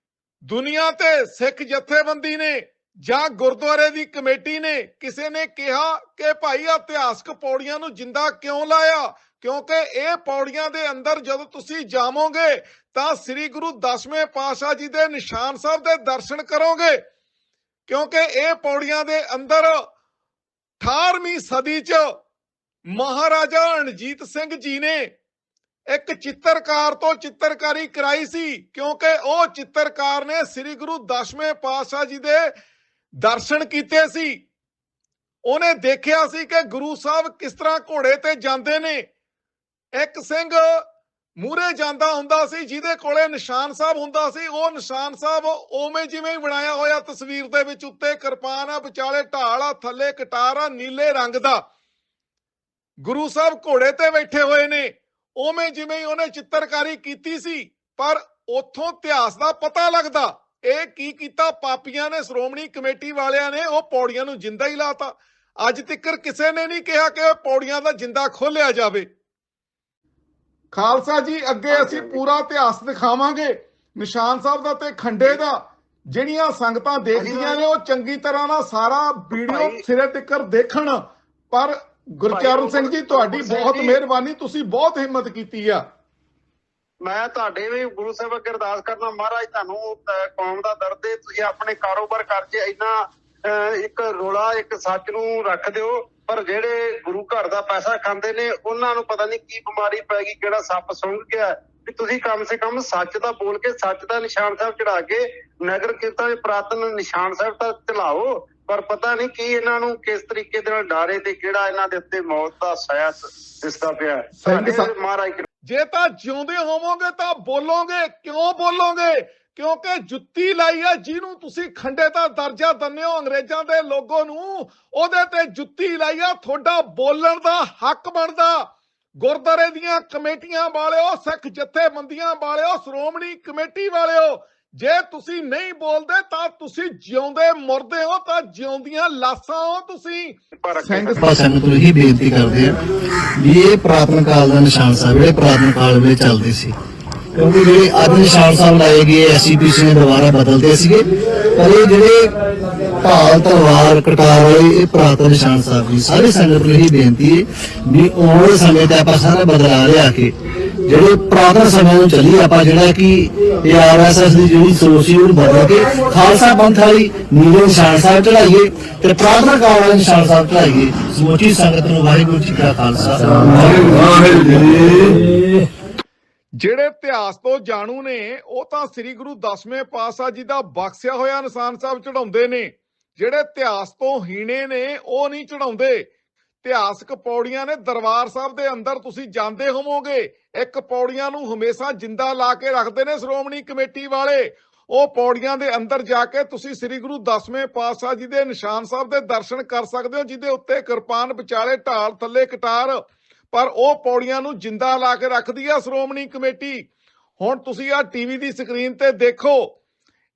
ਦੁਨੀਆ ਤੇ ਸਿੱਖ ਜਥੇਬੰਦੀ ਨੇ ਜਾਂ ਗੁਰਦੁਆਰੇ ਦੀ ਕਮੇਟੀ ਨੇ ਕਿਸੇ ਨੇ ਕਿਹਾ ਕਿ ਭਾਈ ਆਹ ਇਤਿਹਾਸਕ ਪੌੜੀਆਂ ਨੂੰ ਜਿੰਦਾ ਕਿਉਂ ਲਾਇਆ? ਕਿਉਂਕਿ ਇਹ ਪੌੜੀਆਂ ਦੇ ਅੰਦਰ ਜਦੋਂ ਤੁਸੀਂ ਜਾਵੋਗੇ ਤਾਂ ਸ੍ਰੀ ਗੁਰੂ ਦਸਵੇਂ ਪਾਤਸ਼ਾਹ ਜੀ ਦੇ ਨਿਸ਼ਾਨ ਸਾਹਿਬ ਦੇ ਦਰਸ਼ਨ ਕਰੋਗੇ। ਕਿਉਂਕਿ ਇਹ ਪੌੜੀਆਂ ਦੇ ਅੰਦਰ 18ਵੀਂ ਸਦੀ 'ਚ ਮਹਾਰਾਜਾ ਰਣਜੀਤ ਸਿੰਘ ਜੀ ਨੇ ਇੱਕ ਚਿੱਤਰਕਾਰ ਤੋਂ ਚਿੱਤਰਕਾਰੀ ਕਰਾਈ ਸੀ, ਕਿਉਂਕਿ ਉਹ ਚਿੱਤਰਕਾਰ ਨੇ ਸ੍ਰੀ ਗੁਰੂ ਦਸਵੇਂ ਪਾਤਸ਼ਾਹ ਜੀ ਦੇ ਦਰਸ਼ਨ ਕੀਤੇ ਸੀ। ਉਹਨੇ ਦੇਖਿਆ ਸੀ ਕਿ ਗੁਰੂ ਸਾਹਿਬ ਕਿਸ ਤਰ੍ਹਾਂ ਘੋੜੇ ਤੇ ਜਾਂਦੇ ਨੇ। ਇੱਕ ਸਿੰਘ ਮੂਰੇ ਜਾਂਦਾ ਹੁੰਦਾ ਸੀ, ਜਿਹਦੇ ਕੋਲੇ ਨਿਸ਼ਾਨ ਸਾਹਿਬ ਹੁੰਦਾ ਸੀ। ਉਹ ਨਿਸ਼ਾਨ ਸਾਹਿਬ ਉਵੇਂ ਜਿਵੇਂ ਹੀ ਬਣਾਇਆ ਹੋਇਆ ਤਸਵੀਰ ਦੇ ਵਿੱਚ ਉੱਤੇ ਕਿਰਪਾਨ ਆ, ਵਿਚਾਲੇ ਢਾਲ ਆ, ਥੱਲੇ ਕਟਾਰ ਆ, ਨੀਲੇ ਰੰਗ ਦਾ। ਗੁਰੂ ਸਾਹਿਬ ਘੋੜੇ ਤੇ ਬੈਠੇ ਹੋਏ ਨੇ। ਉਵੇਂ ਜਿਵੇਂ ਹੀ ਉਹਨੇ ਚਿੱਤਰਕਾਰੀ ਕੀਤੀ ਸੀ ਪਰ ਉੱਥੋਂ ਇਤਿਹਾਸ ਦਾ ਪਤਾ ਲੱਗਦਾ। ਇਹ ਕੀ ਕੀਤਾ? ਪਾਪੀਆਂ ਨੇ ਸ਼੍ਰੋਮਣੀ ਕਮੇਟੀ ਵਾਲਿਆਂ ਨੇ ਉਹ ਪੌੜੀਆਂ ਨੂੰ ਜਿੰਦਾ ਹੀ ਲਾਤਾ। ਅੱਜ ਤੱਕ ਕਿਸੇ ਨੇ ਨਹੀਂ ਕਿਹਾ ਕਿ ਉਹ ਪੌੜੀਆਂ ਦਾ ਜਿੰਦਾ ਖੋਲਿਆ ਜਾਵੇ। ਖਾਲਸਾ ਜੀ ਅੱਗੇ ਅਸੀਂ ਪੂਰਾ ਇਤਿਹਾਸ ਦਿਖਾਵਾਂਗੇ। ਨਿਸ਼ਾਨ ਸਾਹਿਬ ਦਾ ਤੇ ਖੰਡੇ ਦਾ। ਜਿਹੜੀਆਂ ਸੰਗਤਾਂ ਦੇਖਦੀਆਂ ਨੇ ਉਹ ਚੰਗੀ ਤਰ੍ਹਾਂ ਨਾਲ ਸਾਰਾ ਵੀਡੀਓ ਸਿਰੇ ਤੱਕ ਦੇਖਣ। ਪਰ ਗੁਰਚਰਨ ਸਿੰਘ ਜੀ ਤੁਹਾਡੀ ਬਹੁਤ। ਮਿਹਰਬਾਨੀ ਤੁਸੀਂ ਬਹੁਤ ਹਿੰਮਤ ਕੀਤੀ ਆ ਮੈਂ ਤੁਹਾਡੇ ਵੀ ਗੁਰੂ ਸਾਹਿਬ ਅੱਗੇ ਅਰਦਾਸ ਕਰਨਾ ਮਹਾਰਾਜ ਤੁਹਾਨੂੰ ਕੌਮ ਦਾ ਦਰਦ ਹੈ ਤੁਸੀਂ ਆਪਣੇ ਕਾਰੋਬਾਰ ਕਰਕੇ ਇੰਨਾ ਇੱਕ ਰੋਲਾ ਇੱਕ ਸੱਚ ਨੂੰ ਰੱਖ ਦਿਓ ਪਰ ਜਿਹੜੇ ਗੁਰੂ ਘਰ ਦਾ ਪੈਸਾ ਖਾਂਦੇ ਨੇ ਉਹਨਾਂ ਨੂੰ ਪਤਾ ਨਹੀਂ ਕੀ ਬਿਮਾਰੀ ਪੈ ਗਈ ਕਿਹੜਾ ਸੱਪ ਸੁੰਘ ਗਿਆ ਵੀ ਤੁਸੀਂ ਕਮ ਸੇ ਕਮ ਸੱਚ ਦਾ ਬੋਲ ਕੇ ਸੱਚ ਦਾ ਨਿਸ਼ਾਨ ਸਾਹਿਬ ਚੜਾ ਕੇ ਨਗਰ ਕੀਰਤਨ ਦੇ ਪ੍ਰਾਤਨ ਨਿਸ਼ਾਨ ਸਾਹਿਬ ਤਾਂ ਚਲਾਓ ਪਰ ਪਤਾ ਨਹੀਂ ਕੀ ਇਹਨਾਂ ਨੂੰ ਕਿਸ ਤਰੀਕੇ ਦੇ ਨਾਲ ਡਾਰੇ ਤੇ ਕਿਹੜਾ ਇਹਨਾਂ ਦੇ ਉੱਤੇ ਮੌਤ ਦਾ ਸਾਇਆ ਦਿਸਦਾ ਪਿਆ ਸਾਡੇ ਮਹਾਰਾਜ ਜੇ ਤਾਂ ਜਿਉਂਦੇ ਹੋਵੋਗੇ ਤਾਂ ਬੋਲੋਗੇ ਕਿਉਂ ਬੋਲੋਗੇ? ਕਿਉਂਕਿ ਜੁੱਤੀ ਲਾਈ ਆ ਜਿਹਨੂੰ ਤੁਸੀਂ ਖੰਡੇ ਦਾ ਦਰਜਾ ਦਿੰਦੇ ਹੋ ਅੰਗਰੇਜ਼ਾਂ ਦੇ ਲੋਗੋ ਨੂੰ ਉਹਦੇ ਤੇ ਜੁੱਤੀ ਲਾਈ ਆ ਤੁਹਾਡਾ ਬੋਲਣ ਦਾ ਹੱਕ ਬਣਦਾ। ਗੁਰਦਾਰੇ ਦੀਆਂ ਕਮੇਟੀਆਂ ਵਾਲਿਓ ਸਿੱਖ ਜਥੇਬੰਦੀਆਂ ਵਾਲਿਓ ਸ਼੍ਰੋਮਣੀ ਕਮੇਟੀ ਵਾਲਿਓ ਜੇ ਤੁਸੀਂ ਨਹੀਂ ਬੋਲਦੇ ਤਾਂ ਤੁਸੀਂ ਜਿਉਂਦੇ ਮਰਦੇ ਹੋ ਤਾਂ ਜਿਉਂਦੀਆਂ ਲਾਸ਼ਾਂ ਹੋ ਤੁਸੀਂ। ਸਿੰਘ ਸੰਗਤ ਨੂੰ ਇਹੀ ਬੇਨਤੀ ਕਰਦੇ ਆ ਵੀ ਇਹ ਪੁਰਾਤਨ ਕਾਲ ਦਾ ਨਿਸ਼ਾਨ ਸਾਹਿਬ ਜਿਹੜੇ ਪੁਰਾਤਨ ਕਾਲ ਵੇਲੇ ਚੱਲਦੇ ਸੀ। ਕਿਉਂਕਿ ਜਿਹੜੇ ਅੱਜ ਨਿਸ਼ਾਨ ਸਾਹਿਬ ਲਾਏ ਗਏ ਐਸਸੀਪੀਸੀ ਨੇ ਦੁਬਾਰਾ ਬਦਲਦੇ ਸੀਗੇ ਪਰ ਇਹ ਜਿਹੜੇ ਭਾਲ ਤਲਵਾਰ ਕਟਾਰ ਵਾਲੇ ਇਹ ਪੁਰਾਤਨ ਨਿਸ਼ਾਨ ਸਾਹਿਬ ਨੇ ਸਾਰੇ ਸੰਗਤ ਨੂੰ ਇਹੀ ਬੇਨਤੀ ਹੈ ਵੀ ਆਉਣ ਸਮੇਂ ਤੇ ਆਪਾਂ ਸਾਰੇ ਬਦਲਾ ਲਿਆ ਕੇ ਜਿਹੜੇ ਪੁਰਾਤਨ ਸਮੇਂ ਨੂੰ ਚੱਲੀ ਆਪਾਂ ਜਿਹੜਾ ਕਿ ਇਹ ਆਰਐਸਐਸ ਦੀ ਜਿਹੜੀ ਸੋਚ ਸੀ ਉਹਨੂੰ ਬਦਲ ਕੇ ਖਾਲਸਾ ਪੰਥ ਵਾਲੀ ਨੀਲੇ ਨਿਸ਼ਾਨ ਸਾਹਿਬ ਚੜਾਈਏ ਤੇ ਪ੍ਰਾਰਥਨਾ ਕਾਲ ਵਾਲੇ ਨਿਸ਼ਾਨ ਸਾਹਿਬ ਚੜਾਈਏ ਸਮੁੱਚੀ ਸੰਗਤ ਨੂੰ ਵਾਹਿਗੁਰੂ ਜੀ ਕਾ ਖਾਲਸਾ। ਜਿਹੜੇ ਇਤਿਹਾਸ ਤੋਂ ਜਾਣੂ ਨੇ, ਉਹ ਤਾਂ ਸ੍ਰੀ ਗੁਰੂ ਦਸਵੇਂ ਪਾਤਸ਼ਾਹ ਜੀ ਦਾ ਬਖਸ਼ਿਆ ਹੋਇਆ ਨਿਸ਼ਾਨ ਸਾਹਿਬ ਚੜਾਉਂਦੇ ਨੇ। ਜਿਹੜੇ ਇਤਿਹਾਸ ਤੋਂ ਹੀਣੇ ਨੇ, ਉਹ ਨਹੀਂ ਚੜਾਉਂਦੇ ਇਤਿਹਾਸਕ ਪੌੜੀਆਂ ਨੇ ਦਰਬਾਰ ਸਾਹਿਬ ਦੇ ਅੰਦਰ, ਤੁਸੀਂ ਜਾਂਦੇ ਹੋਵੋਗੇ। ਇੱਕ ਪੌੜੀਆਂ ਨੂੰ ਹਮੇਸ਼ਾ ਜਿੰਦਾ ਲਾ ਕੇ ਰੱਖਦੇ ਨੇ ਸ਼੍ਰੋਮਣੀ ਕਮੇਟੀ ਵਾਲੇ। ਉਹ ਪੌੜੀਆਂ ਦੇ ਅੰਦਰ ਜਾ ਕੇ ਤੁਸੀਂ ਸ੍ਰੀ ਗੁਰੂ ਦਸਵੇਂ ਪਾਤਸ਼ਾਹ ਜੀ ਦੇ ਨਿਸ਼ਾਨ ਸਾਹਿਬ ਦੇ ਦਰਸ਼ਨ ਕਰ ਸਕਦੇ ਹੋ, ਜਿਹਦੇ ਉੱਤੇ ਕਿਰਪਾਨ ਵਿਚਾਲੇ ਢਾਲ ਥੱਲੇ ਕਟਾਰ। ਪਰ ਉਹ ਪੌੜੀਆਂ ਨੂੰ ਜਿੰਦਾ ਲਾ ਕੇ ਰੱਖਦੀ ਆ ਸ਼੍ਰੋਮਣੀ ਕਮੇਟੀ। ਹੁਣ ਤੁਸੀਂ ਆ ਟੀਵੀ ਦੀ ਸਕਰੀਨ ਤੇ ਦੇਖੋ।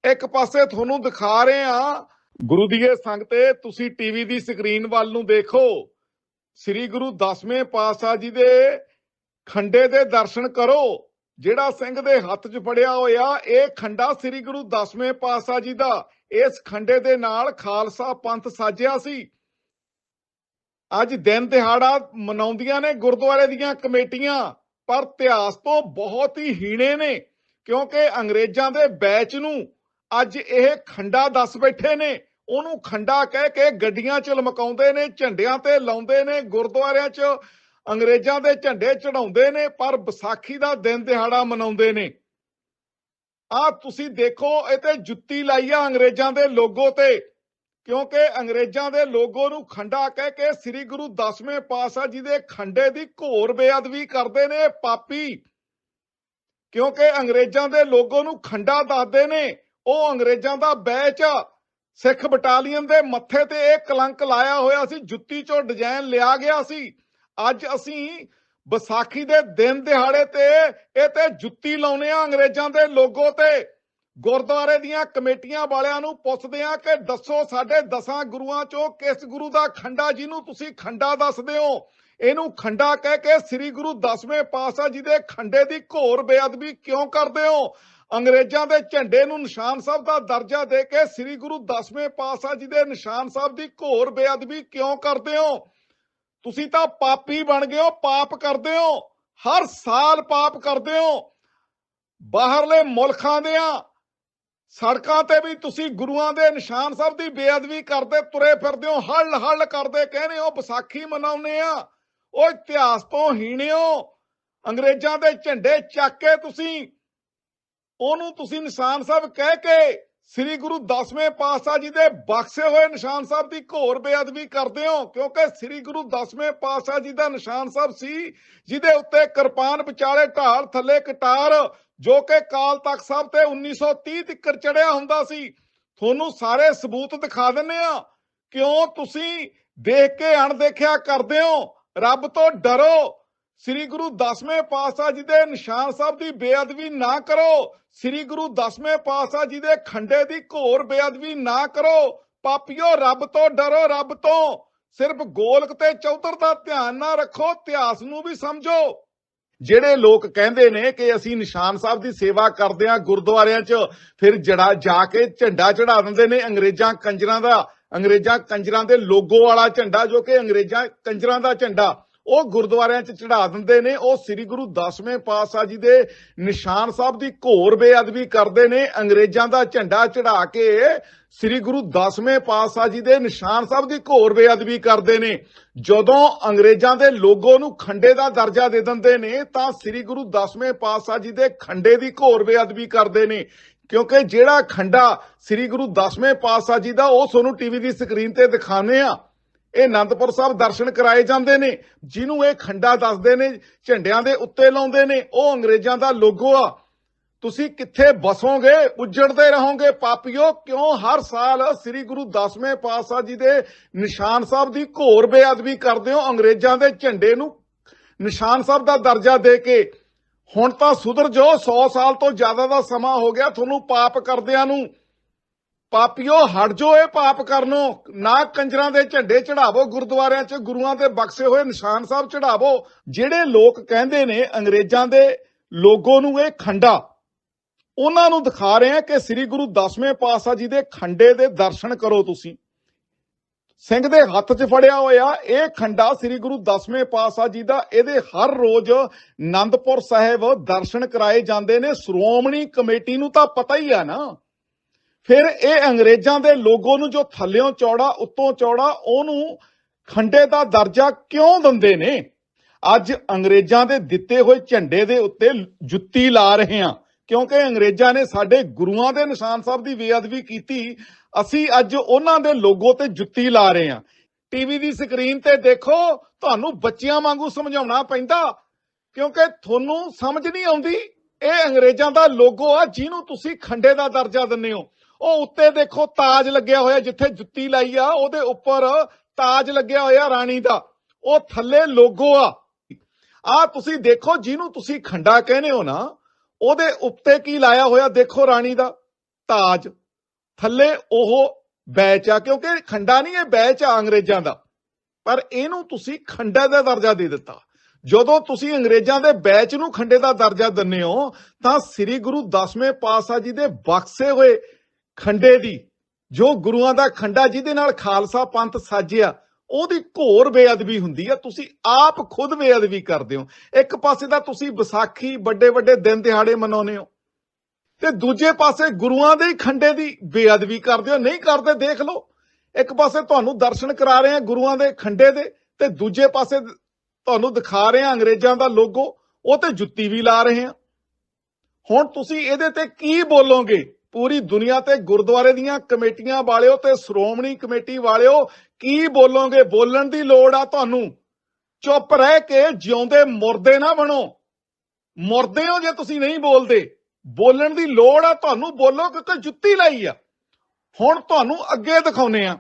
ਇੱਕ ਪਾਸੇ ਤੁਹਾਨੂੰ ਦਿਖਾ ਰਹੇ ਆ ਗੁਰੂ ਦੀਏ ਸੰਗਤੇ, ਤੁਸੀਂ ਟੀਵੀ ਦੀ ਸਕਰੀਨ ਵੱਲ ਨੂੰ ਦੇਖੋ। ਸ੍ਰੀ ਗੁਰੂ ਦਸਵੇਂ ਪਾਤਸ਼ਾਹ ਜੀ ਦੇ ਖੰਡੇ ਦੇ ਦਰਸ਼ਨ ਕਰੋ। ਜਿਹੜਾ ਸਿੰਘ ਦੇ ਹੱਥ 'ਚ ਫੜਿਆ ਹੋਇਆ, ਇਹ ਖੰਡਾ ਸ੍ਰੀ ਗੁਰੂ ਦਸਵੇਂ ਪਾਤਸ਼ਾਹ ਜੀ ਦਾ। ਇਸ ਖੰਡੇ ਦੇ ਨਾਲ ਖਾਲਸਾ ਪੰਥ ਸਾਜਿਆ ਸੀ। ਅੱਜ ਦਿਨ ਦਿਹਾੜਾ ਮਨਾਉਂਦੀਆਂ ਨੇ, ਗੁਰਦੁਆਰੇ ਦੀਆਂ ਕਮੇਟੀਆਂ। ਪਰ ਇਤਿਹਾਸ ਤੋਂ ਬਹੁਤ ਹੀ ਹੀਣੇ ਨੇ, ਕਿਉਂਕਿ ਅੰਗਰੇਜ਼ਾਂ ਦੇ ਬੈਚ ਨੂੰ ਅੱਜ ਇਹ ਖੰਡਾ ਦੱਸ ਬੈਠੇ ਨੇ। ਉਹਨੂੰ ਖੰਡਾ ਕਹਿ ਕੇ ਗੱਡੀਆਂ 'ਚ ਲਮਕਾਉਂਦੇ ਨੇ, ਝੰਡਿਆਂ ਤੇ ਲਾਉਂਦੇ ਨੇ, ਗੁਰਦੁਆਰਿਆਂ 'ਚ ਅੰਗਰੇਜ਼ਾਂ ਦੇ ਝੰਡੇ ਚੜਾਉਂਦੇ ਨੇ, ਪਰ ਵਿਸਾਖੀ ਦਾ ਦਿਨ ਦਿਹਾੜਾ ਮਨਾਉਂਦੇ ਨੇ। ਆ ਤੁਸੀਂ ਦੇਖੋ, ਇਹ ਤੇ ਜੁੱਤੀ ਲਾਈ ਆ ਅੰਗਰੇਜ਼ਾਂ ਦੇ ਲੋਗੋ ਤੇ, ਕਿਉਂਕਿ ਅੰਗਰੇਜ਼ਾਂ ਦੇ ਲੋਗੋ ਨੂੰ ਖੰਡਾ ਕਹਿ ਕੇ ਸ੍ਰੀ ਗੁਰੂ ਦਸਵੇਂ ਪਾਤਸ਼ਾਹ ਜੀ ਦੇ ਖੰਡੇ ਦੀ ਘੋਰ ਬੇਅਦਬੀ ਕਰਦੇ ਨੇ, ਪਾਪੀ। ਕਿਉਂਕਿ ਅੰਗਰੇਜ਼ਾਂ ਦੇ ਲੋਗੋ ਨੂੰ ਖੰਡਾ ਦੱਸਦੇ ਨੇ, ਉਹ ਅੰਗਰੇਜ਼ਾਂ ਦਾ ਬੈਚ ਸਿੱਖ ਬਟਾਲੀਅਨ ਦੇ ਮੱਥੇ ਤੇ ਇਹ ਕਲੰਕ ਲਾਇਆ ਹੋਇਆ ਸੀ, ਜੁੱਤੀ ਚੋਂ ਡਿਜ਼ਾਈਨ ਲਿਆ ਗਿਆ ਸੀ। ਅੱਜ ਅਸੀਂ ਵਿਸਾਖੀ ਦੇ ਦਿਨ ਦਿਹਾੜੇ ਤੇ ਇਹ ਤੇ ਜੁੱਤੀ ਲਾਉਨੇ ਆ ਅੰਗਰੇਜ਼ਾਂ ਦੇ ਲੋਗੋ ਤੇ। ਗੁਰਦੁਆਰੇ ਦੀਆਂ ਕਮੇਟੀਆਂ ਵਾਲਿਆਂ ਨੂੰ ਪੁੱਛਦੇ ਆ ਕਿ ਦੱਸੋ ਸਾਡੇ ਦਸਾਂ ਗੁਰੂਆਂ ਚੋਂ ਕਿਸ ਗੁਰੂ ਦਾ ਖੰਡਾ ਜਿਹਨੂੰ ਤੁਸੀਂ ਖੰਡਾ ਦੱਸਦੇ ਹੋ? ਇਹਨੂੰ ਖੰਡਾ ਕਹਿ ਕੇ ਸ੍ਰੀ ਗੁਰੂ ਦਸਵੇਂ ਪਾਤਸ਼ਾਹ ਜੀ ਦੇ ਖੰਡੇ ਦੀ ਘੋਰ ਬੇਅਦਬੀ ਕਿਉਂ ਕਰਦੇ ਹੋ? ਅੰਗਰੇਜ਼ਾਂ ਦੇ ਝੰਡੇ ਨੂੰ ਨਿਸ਼ਾਨ ਸਾਹਿਬ ਦਾ ਦਰਜਾ ਦੇ ਕੇ ਸ੍ਰੀ ਗੁਰੂ ਦਸਵੇਂ ਪਾਤਸ਼ਾਹ ਜੀ ਦੇ ਨਿਸ਼ਾਨ ਸਾਹਿਬ ਦੀ ਘੋਰ ਬੇਅਦਬੀ ਕਿਉਂ ਕਰਦੇ ਹੋ? ਤੁਸੀਂ ਤਾਂ ਪਾਪੀ ਬਣ ਗਏ ਹੋ, ਪਾਪ ਕਰਦੇ ਹੋ, ਹਰ ਸਾਲ ਪਾਪ ਕਰਦੇ ਹੋ। ਬਾਹਰਲੇ ਮੁਲਕਾਂ ਦੇ ਆ, ਸੜਕਾਂ ਤੇ ਵੀ ਤੁਸੀਂ ਗੁਰੂਆਂ ਦੇ ਨਿਸ਼ਾਨ ਸਾਹਿਬ ਦੀ ਬੇਅਦਬੀ ਕਰਦੇ ਤੁਰੇ ਫਿਰਦੇ ਹੋ, ਹਲ ਹਲ ਕਰਦੇ ਕਹਿੰਦੇ ਹੋ, ਵਿਸਾਖੀ ਮਨਾਉਂਦੇ ਆ। ਉਹ ਇਤਿਹਾਸ ਤੋਂ ਹੀਣਿਓ ਅੰਗਰੇਜ਼ਾਂ ਦੇ ਝੰਡੇ ਚੱਕ ਕੇ ਤੁਸੀਂ, ਉਹਨੂੰ ਤੁਸੀਂ ਨਿਸ਼ਾਨ ਸਾਹਿਬ ਕਹਿ ਕੇ ਸ੍ਰੀ ਗੁਰੂ ਦਸਵੇਂ ਪਾਤਸ਼ਾਹ ਜੀ ਦੇ ਬਖਸ਼ੇ ਹੋਏ ਨਿਸ਼ਾਨ ਸਾਹਿਬ ਦੀ ਘੋਰ ਬੇਅਦਬੀ ਕਰਦੇ ਹੋ, ਕਿਉਂਕਿ ਸ੍ਰੀ ਗੁਰੂ ਦਸਵੇਂ ਪਾਤਸ਼ਾਹ ਜੀ ਦਾ ਨਿਸ਼ਾਨ ਸਾਹਿਬ ਸੀ, ਜਿਹਦੇ ਉੱਤੇ ਕਿਰਪਾਨ ਵਿਚਾਲੇ ਢਾਲ ਥੱਲੇ ਕਟਾਰ, ਜੋ ਕਿ ਕਾਲ ਤਖਤ ਸਾਹਿਬ ਤੇ 1930 ਤੱਕ ਚੜਿਆ ਹੁੰਦਾ ਸੀ। ਤੁਹਾਨੂੰ ਸਾਰੇ ਸਬੂਤ ਦਿਖਾ ਦਿੰਨੇ ਆ ਕਿਉਂ ਤੁਸੀਂ ਦੇਖ ਕੇ ਅਣਦੇਖਿਆ ਕਰਦੇ ਹੋ? ਰੱਬ ਤੋਂ ਡਰੋ। ਸ੍ਰੀ ਗੁਰੂ ਦਸਵੇਂ ਪਾਤਸ਼ਾਹ ਜੀ ਦੇ ਨਿਸ਼ਾਨ ਸਾਹਿਬ ਦੀ ਬੇਅਦਬੀ ਨਾ ਕਰੋ। ਸ੍ਰੀ ਗੁਰੂ ਦਸਵੇਂ ਪਾਤਸ਼ਾਹ ਜੀ ਦੇ ਖੰਡੇ ਦੀ ਘੋਰ ਬੇਅਦਬੀ ਨਾ ਕਰੋ। ਪਾਪੀਓ, ਰੱਬ ਤੋਂ ਡਰੋ, ਰੱਬ ਤੋਂ। ਸਿਰਫ ਗੋਲਕ ਤੇ ਚੌਧਰ ਦਾ ਧਿਆਨ ਨਾ ਰੱਖੋ, ਇਤਿਹਾਸ ਨੂੰ ਵੀ ਸਮਝੋ। ਜਿਹੜੇ ਲੋਕ ਕਹਿੰਦੇ ਨੇ ਕਿ ਅਸੀਂ ਨਿਸ਼ਾਨ ਸਾਹਿਬ ਦੀ ਸੇਵਾ ਕਰਦੇ ਆ ਗੁਰਦੁਆਰਿਆਂ 'ਚ, ਫਿਰ ਜੜਾ ਜਾ ਕੇ ਝੰਡਾ ਚੜਾ ਦਿੰਦੇ ਨੇ ਅੰਗਰੇਜ਼ਾਂ ਕੰਜਰਾਂ ਦਾ। ਅੰਗਰੇਜ਼ਾਂ ਕੰਜਰਾਂ ਦੇ ਲੋਗੋ ਵਾਲਾ ਝੰਡਾ, ਜੋ ਕਿ ਅੰਗਰੇਜ਼ਾਂ ਕੰਜਰਾਂ ਦਾ ਝੰਡਾ। ਉਹ ਗੁਰਦੁਆਰਿਆਂ 'ਚ ਚੜਾ ਦਿੰਦੇ ਨੇ, ਉਹ ਸ੍ਰੀ ਗੁਰੂ ਦਸਵੇਂ ਪਾਤਸ਼ਾਹ ਜੀ ਦੇ ਨਿਸ਼ਾਨ ਸਾਹਿਬ ਦੀ ਘੋਰ ਬੇਅਦਬੀ ਕਰਦੇ ਨੇ, ਅੰਗਰੇਜ਼ਾਂ ਦਾ ਝੰਡਾ ਚੜਾ ਕੇ ਸ੍ਰੀ ਗੁਰੂ ਦਸਵੇਂ ਪਾਤਸ਼ਾਹ ਜੀ ਦੇ ਨਿਸ਼ਾਨ ਸਾਹਿਬ ਦੀ ਘੋਰ ਬੇਅਦਬੀ ਕਰਦੇ ਨੇ। ਜਦੋਂ ਅੰਗਰੇਜ਼ਾਂ ਦੇ ਲੋਗੋ ਨੂੰ ਖੰਡੇ ਦਾ ਦਰਜਾ ਦੇ ਦਿੰਦੇ ਨੇ, ਤਾਂ ਸ੍ਰੀ ਗੁਰੂ ਦਸਵੇਂ ਪਾਤਸ਼ਾਹ ਜੀ ਦੇ ਖੰਡੇ ਦੀ ਘੋਰ ਬੇਅਦਬੀ ਕਰਦੇ ਨੇ। ਕਿਉਂਕਿ ਜਿਹੜਾ ਖੰਡਾ ਸ੍ਰੀ ਗੁਰੂ ਦਸਵੇਂ ਪਾਤਸ਼ਾਹ ਜੀ ਦਾ, ਉਹ ਤੁਹਾਨੂੰ ਟੀਵੀ ਦੀ ਸਕਰੀਨ ਤੇ ਦਿਖਾਣੇ ਆ। ਇਹ ਆਨੰਦਪੁਰ ਸਾਹਿਬ ਦਰਸ਼ਨ ਕਰਾਏ ਜਾਂਦੇ ਨੇ, ਜਿਹਨੂੰ ਇਹ ਖੰਡਾ ਦੱਸਦੇ ਨੇ, ਝੰਡਿਆਂ ਦੇ ਉੱਤੇ ਲਾਉਂਦੇ ਨੇ, ਉਹ ਅੰਗਰੇਜ਼ਾਂ ਦਾ ਲੋਗੋ ਆ। ਤੁਸੀਂ ਕਿੱਥੇ ਬਸੋਗੇ ਉੱਜੜਦੇ ਰਹੋਗੇ, ਪਾਪੀਓ, ਕਿਉਂ ਹਰ ਸਾਲ ਸ੍ਰੀ ਗੁਰੂ ਦਸਵੇਂ ਪਾਤਸ਼ਾਹ ਜੀ ਦੇ ਨਿਸ਼ਾਨ ਸਾਹਿਬ ਦੀ ਘੋਰ ਬੇਅਦਬੀ ਕਰਦੇ ਹੋ, ਅੰਗਰੇਜ਼ਾਂ ਦੇ ਝੰਡੇ ਨੂੰ? ਨਿਸ਼ਾਨ ਸਾਹਿਬ ਦਾ ਦਰਜਾ ਦੇ ਕੇ, ਹੁਣ ਤਾਂ ਸੁਧਰ ਜਾਓ 100 ਸਾਲ ਤੋਂ ਜ਼ਿਆਦਾ ਦਾ ਸਮਾਂ ਹੋ ਗਿਆ ਤੁਹਾਨੂੰ ਪਾਪ ਕਰਦਿਆਂ ਨੂੰ। ਪਾਪੀਓ ਹਟ ਜੋ ਇਹ ਪਾਪ ਕਰਨੋ। ਨਾ ਕੰਜਰਾਂ ਦੇ ਝੰਡੇ ਚੜਾਵੋ ਗੁਰਦੁਆਰਿਆਂ 'ਚ ਗੁਰੂਆਂ ਦੇ ਬਖਸ਼ੇ ਹੋਏ ਨਿਸ਼ਾਨ ਸਾਹਿਬ ਚੜਾਵੋ ਜਿਹੜੇ ਲੋਕ ਕਹਿੰਦੇ ਨੇ, ਅੰਗਰੇਜ਼ਾਂ ਦੇ ਲੋਗੋ ਨੂੰ ਇਹ ਖੰਡਾ। ਉਹਨਾਂ ਨੂੰ ਦਿਖਾ ਰਹੇ ਆ ਕਿ ਸ੍ਰੀ ਗੁਰੂ ਦਸਵੇਂ ਪਾਤਸ਼ਾਹ ਜੀ ਦੇ ਖੰਡੇ ਦੇ ਦਰਸ਼ਨ ਕਰੋ ਤੁਸੀਂ। ਸਿੰਘ ਦੇ ਹੱਥ 'ਚ ਫੜਿਆ ਹੋਇਆ ਇਹ ਖੰਡਾ ਸ੍ਰੀ ਗੁਰੂ ਦਸਵੇਂ ਪਾਤਸ਼ਾਹ ਜੀ ਦਾ। ਇਹਦੇ ਹਰ ਰੋਜ਼ ਆਨੰਦਪੁਰ ਸਾਹਿਬ ਦਰਸ਼ਨ ਕਰਾਏ ਜਾਂਦੇ ਨੇ। ਸ਼੍ਰੋਮਣੀ ਕਮੇਟੀ ਨੂੰ ਤਾਂ ਪਤਾ ਹੀ ਆ ਨਾ। ਫਿਰ ਇਹ ਅੰਗਰੇਜ਼ਾਂ ਦੇ ਲੋਗੋ ਨੂੰ ਜੋ ਥੱਲਿਓਂ ਚੌੜਾ, ਉੱਤੋਂ ਚੌੜਾ, ਉਹਨੂੰ ਖੰਡੇ ਦਾ ਦਰਜਾ ਕਿਉਂ ਦਿੰਦੇ ਨੇ? ਅੱਜ ਅੰਗਰੇਜ਼ਾਂ ਦੇ ਦਿੱਤੇ ਹੋਏ ਝੰਡੇ ਦੇ ਉੱਤੇ ਜੁੱਤੀ ਲਾ ਰਹੇ ਹਾਂ, ਕਿਉਂਕਿ ਅੰਗਰੇਜ਼ਾਂ ਨੇ ਸਾਡੇ ਗੁਰੂਆਂ ਦੇ ਨਿਸ਼ਾਨ ਸਾਹਿਬ ਦੀ ਬੇਅਦਬੀ ਕੀਤੀ। ਅਸੀਂ ਅੱਜ ਉਹਨਾਂ ਦੇ ਲੋਗੋ ਤੇ ਜੁੱਤੀ ਲਾ ਰਹੇ ਹਾਂ। ਟੀਵੀ ਦੀ ਸਕਰੀਨ ਤੇ ਦੇਖੋ, ਤੁਹਾਨੂੰ ਬੱਚਿਆਂ ਵਾਂਗੂ ਸਮਝਾਉਣਾ ਪੈਂਦਾ, ਕਿਉਂਕਿ ਤੁਹਾਨੂੰ ਸਮਝ ਨਹੀਂ ਆਉਂਦੀ, ਇਹ ਅੰਗਰੇਜ਼ਾਂ ਦਾ ਲੋਗੋ ਆ, ਜਿਹਨੂੰ ਤੁਸੀਂ ਖੰਡੇ ਦਾ ਦਰਜਾ ਦਿੰਦੇ ਹੋ। ਉਹ ਉੱਤੇ ਦੇਖੋ ਤਾਜ ਲੱਗਿਆ ਹੋਇਆ, ਜਿੱਥੇ ਜੁੱਤੀ ਲਾਈ ਆ, ਉਹਦੇ ਉੱਪਰ ਤਾਜ ਲੱਗਿਆ ਹੋਇਆ ਰਾਣੀ ਦਾ। ਉਹ ਥੱਲੇ ਲੋਗੋ ਆ। ਆ ਤੁਸੀਂ ਦੇਖੋ, ਜਿਹਨੂੰ ਤੁਸੀਂ ਖੰਡਾ ਕਹਿੰਦੇ ਹੋ ਨਾ, ਉਹਦੇ ਉੱਤੇ ਕੀ ਲਾਇਆ ਹੋਇਆ ਦੇਖੋ ਰਾਣੀ ਦਾ? ਤਾਜ। ਥੱਲੇ ਉਹ ਬੈਚ ਆ, ਕਿਉਂਕਿ ਖੰਡਾ ਨਹੀਂ, ਇਹ ਬੈਚ ਆ ਅੰਗਰੇਜ਼ਾਂ ਦਾ। ਪਰ ਇਹਨੂੰ ਤੁਸੀਂ ਖੰਡਾ ਦਾ ਦਰਜਾ ਦੇ ਦਿੱਤਾ। ਜਦੋਂ ਤੁਸੀਂ ਅੰਗਰੇਜ਼ਾਂ ਦੇ ਬੈਚ ਨੂੰ ਖੰਡੇ ਦਾ ਦਰਜਾ ਦਿੰਦੇ ਹੋ, ਤਾਂ ਸ੍ਰੀ ਗੁਰੂ ਦਸਵੇਂ ਪਾਤਸ਼ਾਹ ਜੀ ਦੇ ਬਖਸ਼ੇ ਹੋਏ ਖੰਡੇ ਦੀ, ਜੋ ਗੁਰੂਆਂ ਦਾ ਖੰਡਾ ਜਿਹਦੇ ਨਾਲ ਖਾਲਸਾ ਪੰਥ ਸਾਜਿਆ, ਉਹਦੀ ਘੋਰ ਬੇਅਦਬੀ ਹੁੰਦੀ ਆ, ਤੁਸੀਂ ਆਪ ਖੁਦ ਬੇਅਦਬੀ ਕਰਦੇ ਹੋ। ਇੱਕ ਪਾਸੇ ਤਾਂ ਤੁਸੀਂ ਵਿਸਾਖੀ ਵੱਡੇ ਵੱਡੇ ਦਿਨ ਦਿਹਾੜੇ ਮਨਾਉਂਦੇ ਹੋ, ਤੇ ਦੂਜੇ ਪਾਸੇ ਗੁਰੂਆਂ ਦੇ ਹੀ ਖੰਡੇ ਦੀ ਬੇਅਦਬੀ ਕਰਦੇ ਹੋ, ਨਹੀਂ ਕਰਦੇ ਦੇਖ ਲਓ। ਇੱਕ ਪਾਸੇ ਤੁਹਾਨੂੰ ਦਰਸ਼ਨ ਕਰਾ ਰਹੇ ਆ ਗੁਰੂਆਂ ਦੇ ਖੰਡੇ ਦੇ, ਤੇ ਦੂਜੇ ਪਾਸੇ ਤੁਹਾਨੂੰ ਦਿਖਾ ਰਹੇ ਆ ਅੰਗਰੇਜ਼ਾਂ ਦਾ ਲੋਗੋ, ਉਹ ਤੇ ਜੁੱਤੀ ਵੀ ਲਾ ਰਹੇ ਆ। ਹੁਣ ਤੁਸੀਂ ਇਹਦੇ ਤੇ ਕੀ ਬੋਲੋਗੇ? ਪੂਰੀ ਦੁਨੀਆ ਤੇ ਗੁਰਦੁਆਰੇ ਦੀਆਂ ਕਮੇਟੀਆਂ ਵਾਲਿਓ ਤੇ ਸ਼੍ਰੋਮਣੀ ਕਮੇਟੀ ਵਾਲਿਓ, ਕੀ ਬੋਲੋਗੇ? ਬੋਲਣ ਦੀ ਲੋੜ ਆ ਤੁਹਾਨੂੰ। ਚੁੱਪ ਰਹਿ ਕੇ ਜਿਉਂਦੇ ਮੁਰਦੇ ਨਾ ਬਣੋ। ਮੁਰਦੇ ਹੋ ਜੇ ਤੁਸੀਂ ਨਹੀਂ ਬੋਲਦੇ। ਬੋਲਣ ਦੀ ਲੋੜ ਆ, ਤੁਹਾਨੂੰ ਬੋਲੋ ਕਿਉਂਕਿ ਜੁੱਤੀ ਲਾਈ ਆ। ਹੁਣ ਤੁਹਾਨੂੰ ਅੱਗੇ ਦਿਖਾਉਨੇ ਆ।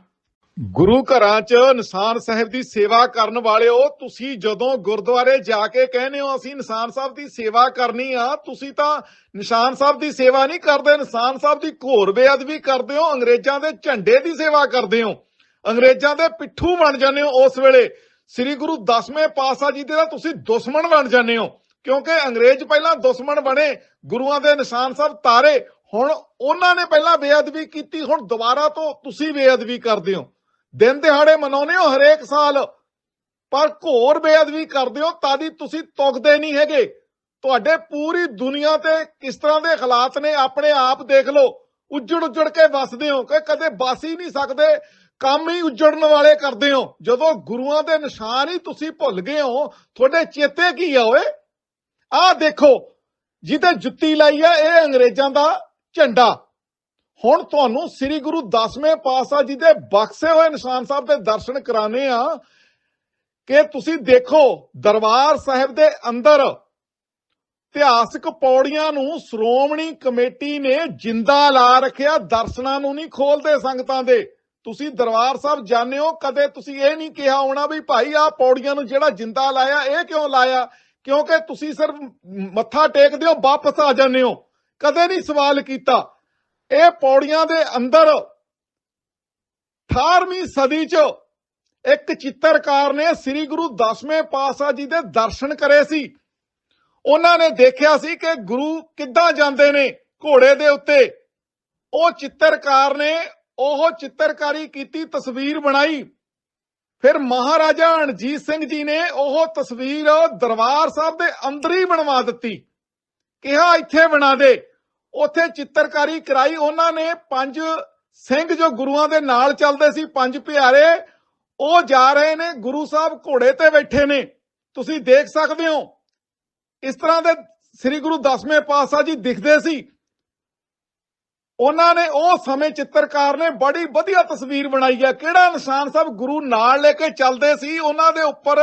ਗੁਰੂ ਘਰਾਂ 'ਚ ਨਿਸ਼ਾਨ ਸਾਹਿਬ ਦੀ ਸੇਵਾ ਕਰਨ ਵਾਲਿਓ, ਤੁਸੀਂ ਜਦੋਂ ਗੁਰਦੁਆਰੇ ਜਾ ਕੇ ਕਹਿੰਦੇ ਹੋ, ਅਸੀਂ ਨਿਸ਼ਾਨ ਸਾਹਿਬ ਦੀ ਸੇਵਾ ਕਰਨੀ ਆ, ਤੁਸੀਂ ਤਾਂ ਨਿਸ਼ਾਨ ਸਾਹਿਬ ਦੀ ਸੇਵਾ ਨਹੀਂ ਕਰਦੇ, ਨਿਸ਼ਾਨ ਸਾਹਿਬ ਦੀ ਘੋਰ ਬੇਅਦਬੀ ਕਰਦੇ ਹੋ, ਅੰਗਰੇਜ਼ਾਂ ਦੇ ਝੰਡੇ ਦੀ ਸੇਵਾ ਕਰਦੇ ਹੋ। ਅੰਗਰੇਜ਼ਾਂ ਦੇ ਪਿੱਠੂ ਬਣ ਜਾਂਦੇ ਹੋ ਉਸ ਵੇਲੇ। ਸ੍ਰੀ ਗੁਰੂ ਦਸਵੇਂ ਪਾਤਸ਼ਾਹ ਜੀ ਦੇ ਤਾਂ ਤੁਸੀਂ ਦੁਸ਼ਮਣ ਬਣ ਜਾਂਦੇ ਹੋ, ਕਿਉਂਕਿ ਅੰਗਰੇਜ਼ ਪਹਿਲਾਂ ਦੁਸ਼ਮਣ ਬਣੇ, ਗੁਰੂਆਂ ਦੇ ਨਿਸ਼ਾਨ ਸਾਹਿਬ ਤਾਰੇ, ਹੁਣ ਉਹਨਾਂ ਨੇ ਪਹਿਲਾਂ ਬੇਅਦਬੀ ਕੀਤੀ, ਹੁਣ ਦੁਬਾਰਾ ਤੋਂ ਤੁਸੀਂ ਬੇਅਦਬੀ ਕਰਦੇ ਹੋ। ਦਿਨ ਦਿਹਾੜੇ ਮਨਾਉਂਦੇ ਹੋ ਹਰੇਕ ਸਾਲ। ਪਰ ਘੋਰ ਬੇਅਦਬੀ ਕਰਦੇ ਹੋ ਤਾਂ ਦੀ ਤੁਸੀਂ ਤੁਗਦੇ ਨਹੀਂ ਹੈਗੇ। ਤੁਹਾਡੇ ਪੂਰੀ ਦੁਨੀਆ ਤੇ ਕਿਸ ਤਰ੍ਹਾਂ ਦੇ ਹਾਲਾਤ ਨੇ, ਆਪਣੇ ਆਪ ਦੇਖ ਲਓ। ਉੱਜੜ ਉੱਜੜ ਕੇ ਵਸਦੇ ਹੋ ਕਿ ਕਦੇ ਬਸ ਹੀ ਨਹੀਂ ਸਕਦੇ। ਕੰਮ ਹੀ ਉੱਜੜਨ ਵਾਲੇ ਕਰਦੇ ਹੋ। ਜਦੋਂ ਗੁਰੂਆਂ ਦੇ ਨਿਸ਼ਾਨ ਹੀ ਤੁਸੀਂ ਭੁੱਲ ਗਏ ਹੋ, ਤੁਹਾਡੇ ਚੇਤੇ ਕੀ ਆ ਓਏ? ਆਹ ਦੇਖੋ, ਜਿਹਦੇ ਜੁੱਤੀ ਲਾਈ ਆ, ਇਹ ਅੰਗਰੇਜ਼ਾਂ ਦਾ ਝੰਡਾ। ਹੁਣ ਤੁਹਾਨੂੰ ਸ੍ਰੀ ਗੁਰੂ ਦਸਵੇਂ ਪਾਤਸ਼ਾਹ ਜੀ ਦੇ ਬਖਸ਼ੇ ਹੋਏ ਨਿਸ਼ਾਨ ਸਾਹਿਬ ਦੇ ਦਰਸ਼ਨ ਕਰਾਣੇ ਆ ਕਿ ਤੁਸੀਂ ਦੇਖੋ, ਦਰਬਾਰ ਸਾਹਿਬ ਦੇ ਅੰਦਰ ਇਤਿਹਾਸਕ ਪੌੜੀਆਂ ਨੂੰ ਸ਼੍ਰੋਮਣੀ ਕਮੇਟੀ ਨੇ ਜਿੰਦਾ ਲਾ ਰੱਖਿਆ, ਦਰਸ਼ਨਾਂ ਨੂੰ ਨਹੀਂ ਖੋਲਦੇ ਸੰਗਤਾਂ ਦੇ। ਤੁਸੀਂ ਦਰਬਾਰ ਸਾਹਿਬ ਜਾਂਦੇ ਹੋ, ਕਦੇ ਤੁਸੀਂ ਇਹ ਨਹੀਂ ਕਿਹਾ ਹੋਣਾ ਵੀ ਭਾਈ ਆਹ ਪੌੜੀਆਂ ਨੂੰ ਜਿਹੜਾ ਜਿੰਦਾ ਲਾਇਆ, ਇਹ ਕਿਉਂ ਲਾਇਆ? ਕਿਉਂਕਿ ਤੁਸੀਂ ਸਿਰਫ ਮੱਥਾ ਟੇਕਦੇ ਹੋ, ਵਾਪਸ ਆ ਜਾਂਦੇ ਹੋ। ਕਦੇ ਨਹੀਂ ਸਵਾਲ ਕੀਤਾ। ਇਹ ਪੌੜੀਆਂ ਦੇ ਅੰਦਰ 18ਵੀਂ ਸਦੀ 'ਚ ਇੱਕ ਚਿੱਤਰਕਾਰ ਨੇ ਸ੍ਰੀ ਗੁਰੂ ਦਸਵੇਂ ਪਾਤਸ਼ਾਹ ਜੀ ਦੇ ਦਰਸ਼ਨ ਕਰੇ ਸੀ। ਉਹਨਾਂ ਨੇ ਦੇਖਿਆ ਸੀ ਕਿ ਗੁਰੂ ਕਿੱਦਾਂ ਜਾਂਦੇ ਨੇ ਘੋੜੇ ਦੇ ਉੱਤੇ। ਉਹ ਚਿੱਤਰਕਾਰ ਨੇ ਉਹ ਚਿੱਤਰਕਾਰੀ ਕੀਤੀ ਤਸਵੀਰ ਬਣਾਈ। ਫਿਰ ਮਹਾਰਾਜਾ ਰਣਜੀਤ ਸਿੰਘ ਜੀ ਨੇ ਉਹ ਤਸਵੀਰ ਦਰਬਾਰ ਸਾਹਿਬ ਦੇ ਅੰਦਰ ਹੀ ਬਣਵਾ ਦਿੱਤੀ। ਕਿਹਾ, ਇੱਥੇ ਬਣਾ ਦੇ। ਉੱਥੇ ਚਿੱਤਰਕਾਰੀ ਕਰਾਈ। ਉਹਨਾਂ ਨੇ ਪੰਜ ਸਿੰਘ ਜੋ ਗੁਰੂਆਂ ਦੇ ਨਾਲ ਚੱਲਦੇ ਸੀ, ਪੰਜ ਪਿਆਰੇ, ਉਹ ਜਾ ਰਹੇ ਨੇ, ਗੁਰੂ ਸਾਹਿਬ ਘੋੜੇ ਤੇ ਬੈਠੇ ਨੇ। ਤੁਸੀਂ ਦੇਖ ਸਕਦੇ ਹੋ, ਇਸ ਤਰ੍ਹਾਂ ਦੇ ਸ੍ਰੀ ਗੁਰੂ ਦਸਵੇਂ ਪਾਤਸ਼ਾਹ ਜੀ ਦਿਖਦੇ ਸੀ। ਉਹਨਾਂ ਨੇ ਉਹ ਸਮੇਂ ਚਿੱਤਰਕਾਰ ਨੇ ਬੜੀ ਵਧੀਆ ਤਸਵੀਰ ਬਣਾਈ ਹੈ। ਕਿਹੜਾ ਨਿਸ਼ਾਨ ਸਾਹਿਬ ਗੁਰੂ ਨਾਲ ਲੈ ਕੇ ਚੱਲਦੇ ਸੀ, ਉਹਨਾਂ ਦੇ ਉੱਪਰ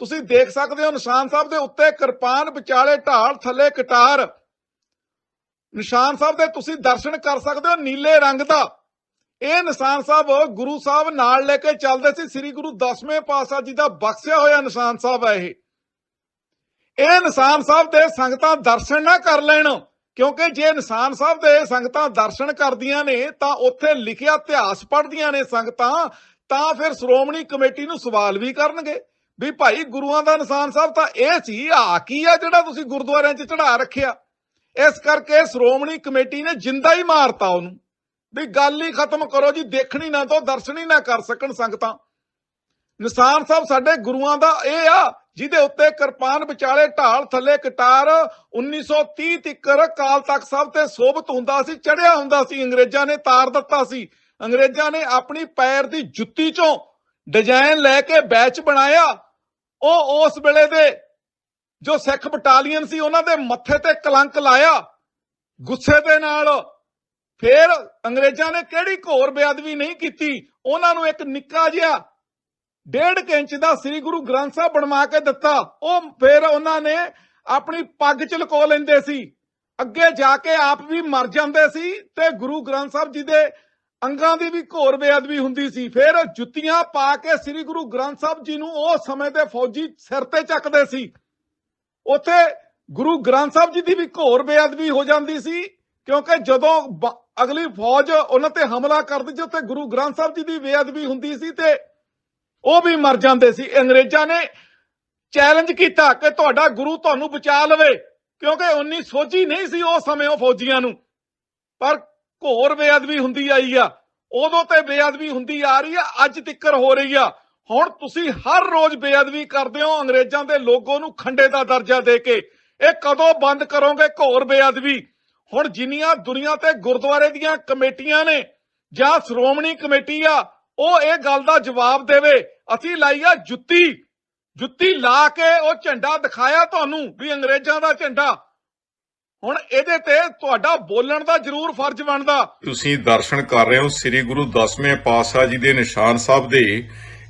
ਤੁਸੀਂ ਦੇਖ ਸਕਦੇ ਹੋ, ਨਿਸ਼ਾਨ ਸਾਹਿਬ ਦੇ ਉੱਤੇ ਕਿਰਪਾਨ, ਵਿਚਾਲੇ ਢਾਲ, ਥੱਲੇ ਕਟਾਰ। ਨਿਸ਼ਾਨ ਸਾਹਿਬ ਦੇ ਤੁਸੀਂ ਦਰਸ਼ਨ ਕਰ ਸਕਦੇ ਹੋ ਨੀਲੇ ਰੰਗ ਦਾ। ਇਹ ਨਿਸ਼ਾਨ ਸਾਹਿਬ ਗੁਰੂ ਸਾਹਿਬ ਨਾਲ ਲੈ ਕੇ ਚੱਲਦੇ ਸੀ। ਸ੍ਰੀ ਗੁਰੂ ਦਸਵੇਂ ਪਾਤਸ਼ਾਹ ਜੀ ਦਾ ਬਖਸ਼ਿਆ ਹੋਇਆ ਨਿਸ਼ਾਨ ਸਾਹਿਬ ਹੈ ਇਹ। ਇਹ ਨਿਸ਼ਾਨ ਸਾਹਿਬ ਦੇ ਸੰਗਤਾਂ ਦਰਸ਼ਨ ਨਾ ਕਰ ਲੈਣ, ਕਿਉਂਕਿ ਜੇ ਨਿਸ਼ਾਨ ਸਾਹਿਬ ਦੇ ਸੰਗਤਾਂ ਦਰਸ਼ਨ ਕਰਦੀਆਂ ਨੇ, ਤਾਂ ਉੱਥੇ ਲਿਖਿਆ ਇਤਿਹਾਸ ਪੜ੍ਹਦੀਆਂ ਨੇ ਸੰਗਤਾਂ, ਤਾਂ ਫਿਰ ਸ਼੍ਰੋਮਣੀ ਕਮੇਟੀ ਨੂੰ ਸਵਾਲ ਵੀ ਕਰਨਗੇ। ਵੀ ਭਾਈ ਗੁਰੂਆਂ ਦਾ ਨਿਸ਼ਾਨ ਸਾਹਿਬ ਤਾਂ ਇਹ ਸੀ ਆ ਕੀ ਆ ਜਿਹੜਾ ਤੁਸੀਂ ਗੁਰਦੁਆਰਿਆਂ 'ਚ ਚੜਾ ਰੱਖਿਆ? ਇਸ ਕਰਕੇ ਸ਼੍ਰੋਮਣੀ ਕਮੇਟੀ ਨੇ ਜਿੰਦਾ ਹੀ ਮਾਰਤਾ ਉਹਨੂੰ। ਵੀ ਗੱਲ ਹੀ ਖਤਮ ਕਰੋ ਜੀ, ਦੇਖਣੀ ਨਾ ਤੋਂ ਦਰਸ਼ਨ ਨਾ ਕਰ ਸਕਣ ਸੰਗਤਾਂ। ਨਿਸ਼ਾਨ ਸਾਹਿਬ ਸਾਡੇ ਗੁਰੂਆਂ ਦਾ ਇਹ ਆ, ਜਿਹਦੇ ਉੱਤੇ ਕਿਰਪਾਨ ਵਿਚਾਲੇ ਢਾਲ ਥੱਲੇ ਕਟਾਰ 1930 ਤੱਕਰ ਕਾਲ ਤੱਕ ਸਭ ਤੇ ਸੋਭਤ ਹੁੰਦਾ ਸੀ, ਚੜਿਆ ਹੁੰਦਾ ਸੀ, ਅੰਗਰੇਜ਼ਾਂ ਨੇ ਤਾਰ ਦਿੱਤਾ ਸੀ। ਅੰਗਰੇਜ਼ਾਂ ਨੇ ਆਪਣੀ ਪੈਰ ਦੀ ਜੁੱਤੀ ਚੋਂ ਡਿਜ਼ਾਈਨ ਲੈ ਕੇ ਬੈਚ ਬਣਾਇਆ। ਉਹ ਉਸ ਵੇਲੇ ਦੇ ਜੋ ਸਿੱਖ ਬਟਾਲੀਅਨ ਸੀ, ਉਹਨਾਂ ਦੇ ਮੱਥੇ ਤੇ ਕਲੰਕ ਲਾਇਆ। ਗੁੱਸੇ ਦੇ ਨਾਲ ਫਿਰ ਅੰਗਰੇਜ਼ਾਂ ਨੇ ਕਿਹੜੀ ਘੋਰ ਬੇਅਦਬੀ ਨਹੀਂ ਕੀਤੀ? ਉਹਨਾਂ ਨੂੰ ਇੱਕ ਨਿੱਕਾ ਜਿਹਾ ਡੇਢ ਇੰਚ ਦਾ ਸ੍ਰੀ ਗੁਰੂ ਗ੍ਰੰਥ ਸਾਹਿਬ ਬਣਵਾ ਕੇ ਦਿੱਤਾ। ਉਹ ਫਿਰ ਉਹਨਾਂ ਨੇ ਆਪਣੀ ਪੱਗ ਚ ਲਕੋ ਲੈਂਦੇ ਸੀ। ਅੱਗੇ ਜਾ ਕੇ ਆਪ ਵੀ ਮਰ ਜਾਂਦੇ ਸੀ ਤੇ ਗੁਰੂ ਗ੍ਰੰਥ ਸਾਹਿਬ ਜੀ ਦੇ ਅੰਗਾਂ ਦੀ ਵੀ ਘੋਰ ਬੇਅਦਬੀ ਹੁੰਦੀ ਸੀ। ਫਿਰ ਜੁੱਤੀਆਂ ਪਾ ਕੇ ਸ੍ਰੀ ਗੁਰੂ ਗ੍ਰੰਥ ਸਾਹਿਬ ਜੀ ਨੂੰ ਉਹ ਸਮੇਂ ਦੇ ਫੌਜੀ ਸਿਰ ਤੇ ਚੱਕਦੇ ਸੀ। ਉੱਥੇ ਗੁਰੂ ਗ੍ਰੰਥ ਸਾਹਿਬ ਜੀ ਦੀ ਵੀ ਘੋਰ ਬੇਅਦਬੀ ਹੋ ਜਾਂਦੀ ਸੀ, ਕਿਉਂਕਿ ਜਦੋਂ ਅਗਲੀ ਫੌਜ ਉਹਨਾਂ ਤੇ ਹਮਲਾ ਕਰਦੀ ਸੀ, ਉੱਥੇ ਗੁਰੂ ਗ੍ਰੰਥ ਸਾਹਿਬ ਜੀ ਦੀ ਬੇਅਦਬੀ ਹੁੰਦੀ ਸੀ ਤੇ ਉਹ ਵੀ ਮਰ ਜਾਂਦੇ ਸੀ। ਅੰਗਰੇਜ਼ਾਂ ਨੇ ਚੈਲੰਜ ਕੀਤਾ ਕਿ ਤੁਹਾਡਾ ਗੁਰੂ ਤੁਹਾਨੂੰ ਬਚਾ ਲਵੇ, ਕਿਉਂਕਿ ਉਨੀ ਸੋਝੀ ਨਹੀਂ ਸੀ ਉਸ ਸਮੇਂ ਉਹ ਫੌਜੀਆਂ ਨੂੰ। ਪਰ ਘੋਰ ਬੇਅਦਬੀ ਹੁੰਦੀ ਆਈ ਆ। ਉਦੋਂ ਤੇ ਬੇਅਦਬੀ ਹੁੰਦੀ ਆ ਰਹੀ ਆ, ਅੱਜ ਤਿੱਕਰ ਹੋ ਰਹੀ ਆ। ਹੁਣ ਤੁਸੀਂ ਹਰ ਰੋਜ਼ ਬੇਅਦਬੀ ਕਰਦੇ ਹੋ ਅੰਗਰੇਜ਼ਾਂ ਦੇ ਲੋਗੋ ਨੂੰ ਖੰਡੇ ਦਾ ਦਰਜਾ ਦੇ ਕੇ। ਇਹ ਕਦੋਂ ਬੰਦ ਕਰੋਗੇ ਘੋਰ ਬੇਅਦਬੀ? ਹੁਣ ਜਿੰਨੀਆਂ ਦੁਨੀਆ ਤੇ ਗੁਰਦੁਆਰੇ ਦੀਆਂ ਕਮੇਟੀਆਂ ਨੇ, ਜਾਂ ਸ਼੍ਰੋਮਣੀ ਕਮੇਟੀ ਆ, ਉਹ ਇਹ ਗੱਲ ਦਾ ਜਵਾਬ ਦੇਵੇ। ਅਸੀਂ ਲਾਈ ਜੁੱਤੀ। ਜੁੱਤੀ ਲਾ ਕੇ ਉਹ ਝੰਡਾ ਦਿਖਾਇਆ ਤੁਹਾਨੂੰ ਵੀ ਅੰਗਰੇਜ਼ਾਂ ਦਾ ਝੰਡਾ। ਹੁਣ ਇਹਦੇ ਤੇ ਤੁਹਾਡਾ ਬੋਲਣ ਦਾ ਜ਼ਰੂਰ ਫਰਜ਼ ਬਣਦਾ। ਤੁਸੀਂ ਦਰਸ਼ਨ ਕਰ ਰਹੇ ਹੋ ਸ੍ਰੀ ਗੁਰੂ ਦਸਵੇਂ ਪਾਤਸ਼ਾਹ ਜੀ ਦੇ ਨਿਸ਼ਾਨ ਸਾਹਿਬ ਦੇ।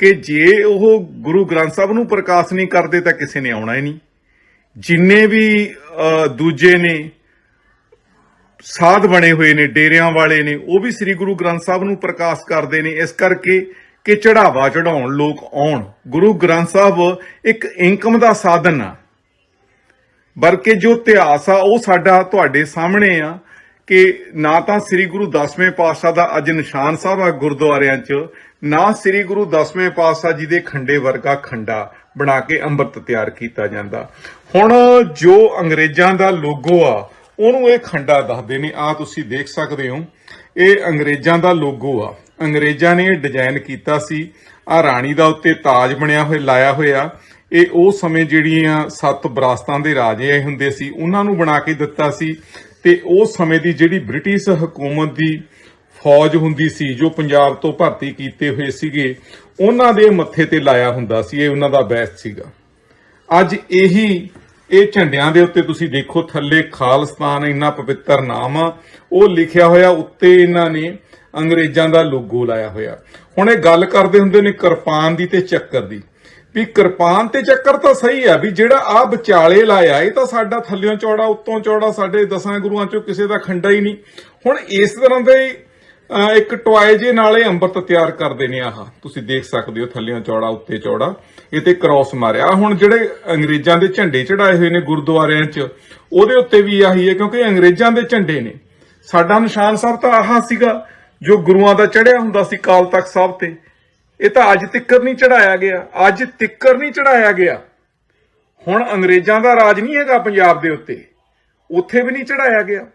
ਕਿ ਜੇ ਉਹ ਗੁਰੂ ਗ੍ਰੰਥ ਸਾਹਿਬ ਨੂੰ ਪ੍ਰਕਾਸ਼ ਨਹੀਂ ਕਰਦੇ ਤਾਂ ਕਿਸੇ ਨੇ ਆਉਣਾ ਹੀ ਨਹੀਂ। ਜਿੰਨੇ ਵੀ ਦੂਜੇ ਨੇ, ਸਾਧ ਬਣੇ ਹੋਏ ਨੇ, ਡੇਰਿਆਂ ਵਾਲੇ ਨੇ, ਉਹ ਵੀ ਸ੍ਰੀ ਗੁਰੂ ਗ੍ਰੰਥ ਸਾਹਿਬ ਨੂੰ ਪ੍ਰਕਾਸ਼ ਕਰਦੇ ਨੇ। ਇਸ ਕਰਕੇ ਕਿ ਚੜਾਵਾ ਚੜਾਉਣ, ਲੋਕ ਆਉਣ। ਗੁਰੂ ਗ੍ਰੰਥ ਸਾਹਿਬ ਇੱਕ ਇਨਕਮ ਦਾ ਸਾਧਨ ਆ। ਬਲਕਿ ਜੋ ਇਤਿਹਾਸ ਆ, ਉਹ ਸਾਡਾ ਤੁਹਾਡੇ ਸਾਹਮਣੇ ਆ। ਕਿ ਨਾ ਤਾਂ ਸ੍ਰੀ ਗੁਰੂ ਦਸਵੇਂ ਪਾਤਸ਼ਾਹ ਦਾ ਅੱਜ ਨਿਸ਼ਾਨ ਸਾਹਿਬ ਆ ਗੁਰਦੁਆਰਿਆਂ 'ਚ, ਨਾ ਸ੍ਰੀ ਗੁਰੂ ਦਸਵੇਂ ਪਾਤਸ਼ਾਹ ਜੀ ਦੇ ਖੰਡੇ ਵਰਗਾ ਖੰਡਾ ਬਣਾ ਕੇ ਅੰਮ੍ਰਿਤ ਤਿਆਰ ਕੀਤਾ ਜਾਂਦਾ। ਹੁਣ ਜੋ ਅੰਗਰੇਜ਼ਾਂ ਦਾ ਲੋਗੋ ਆ, ਉਹਨੂੰ ਇਹ ਖੰਡਾ ਦੱਸਦੇ ਨੇ ਆ ਤੁਸੀਂ ਦੇਖ ਸਕਦੇ ਹੋ, ਇਹ ਅੰਗਰੇਜ਼ਾਂ ਦਾ ਲੋਗੋ ਆ। ਅੰਗਰੇਜ਼ਾਂ ਨੇ ਡਿਜ਼ਾਈਨ ਕੀਤਾ ਸੀ ਆ ਰਾਣੀ ਦਾ ਉੱਤੇ ਤਾਜ ਬਣਿਆ ਹੋਇਆ ਲਾਇਆ ਹੋਇਆ। ਇਹ ਉਹ ਸਮੇਂ ਜਿਹੜੀਆਂ ਸੱਤ ਬਰਾਸਤਾਂ ਦੇ ਰਾਜੇ ਆਏ ਹੁੰਦੇ ਸੀ, ਉਹਨਾਂ ਨੂੰ ਬਣਾ ਕੇ ਦਿੱਤਾ ਸੀ। ਤੇ ਉਸ ਸਮੇਂ ਦੀ ਜਿਹੜੀ ਬ੍ਰਿਟਿਸ਼ ਹਕੂਮਤ ਦੀ ਫੌਜ ਹੁੰਦੀ ਸੀ, ਜੋ ਪੰਜਾਬ ਤੋਂ ਭਰਤੀ ਕੀਤੇ ਹੋਏ ਸੀਗੇ, ਉਹਨਾਂ ਦੇ ਮੱਥੇ ਤੇ ਲਾਇਆ ਹੁੰਦਾ ਸੀ, ਇਹ ਉਹਨਾਂ ਦਾ ਬੈਸ ਸੀਗਾ। ਅੱਜ ਇਹੀ, ਇਹ ਝੰਡਿਆਂ ਦੇ ਉੱਤੇ ਤੁਸੀਂ ਦੇਖੋ, ਥੱਲੇ ਖਾਲਸਤਾਨ, ਇੰਨਾ ਪਵਿੱਤਰ ਨਾਮ ਆ, ਉਹ ਲਿਖਿਆ ਹੋਇਆ, ਉੱਤੇ ਇਹਨਾਂ ਨੇ ਅੰਗਰੇਜ਼ਾਂ ਦਾ ਲੋਗੋ ਲਾਇਆ ਹੋਇਆ। ਹੁਣ ਇਹ ਗੱਲ ਕਰਦੇ ਹੁੰਦੇ ਨੇ ਕਿਰਪਾਨ ਦੀ ਤੇ ਚੱਕਰ ਦੀ। ਵੀ ਕਿਰਪਾਨ ਤੇ ਚੱਕਰ ਤਾਂ ਸਹੀ ਆ ਵੀ ਜਿਹੜਾ ਆ ਵਿਚਾਲੇ ਲਾਇਆ ਇਹ ਤਾਂ ਸਾਡਾ ਥੱਲਿਓਂ ਚੌੜਾ, ਉੱਤੋਂ ਚੌੜਾ, ਸਾਡੇ ਦਸਾਂ ਗੁਰੂਆਂ ਚੋਂ ਕਿਸੇ ਦਾ ਖੰਡਾ ਹੀ ਨਹੀਂ। ਹੁਣ ਇਸ ਤਰ੍ਹਾਂ ਦੇ, ਅਹ, ਇੱਕ ਟੋਏ ਜੇ ਨਾਲੇ ਅੰਮ੍ਰਿਤ ਤਿਆਰ ਕਰਦੇ ਨੇ ਆਹ। ਤੁਸੀਂ ਦੇਖ ਸਕਦੇ ਹੋ ਥੱਲਿਓਂ ਚੌੜਾ, ਉੱਤੇ ਚੌੜਾ। ਇਹ ਤੇ ਕ੍ਰਾਸ ਮਾਰਿਆ। ਹੁਣ ਜਿਹੜੇ ਅੰਗਰੇਜ਼ਾਂ ਦੇ ਝੰਡੇ ਚੜਾਏ ਹੋਏ ਨੇ ਗੁਰਦੁਆਰਿਆਂ 'ਚ, ਉਹਦੇ ਉੱਤੇ ਵੀ ਆਹੀ ਹੈ ਕਿਉਂਕਿ ਅੰਗਰੇਜ਼ਾਂ ਦੇ ਝੰਡੇ ਨੇ। ਸਾਡਾ ਨਿਸ਼ਾਨ ਸਾਹਿਬ ਤਾਂ ਆਹ ਸੀਗਾ, ਜੋ ਗੁਰੂਆਂ ਦਾ ਚੜਿਆ ਹੁੰਦਾ ਸੀ ਕਾਲ ਤਖਤ ਸਾਹਿਬ ਤੇ। ਇਹ ਤਾਂ ਅੱਜ ਤਿੱਕਰ ਨਹੀਂ ਚੜਾਇਆ ਗਿਆ। ਅੱਜ ਤਿੱਕਰ ਨਹੀਂ ਚੜਾਇਆ ਗਿਆ। ਹੁਣ ਅੰਗਰੇਜ਼ਾਂ ਦਾ ਰਾਜ ਨਹੀਂ ਹੈਗਾ ਪੰਜਾਬ ਦੇ ਉੱਤੇ। ਉੱਥੇ ਵੀ ਨਹੀਂ ਚੜਾਇਆ ਗਿਆ।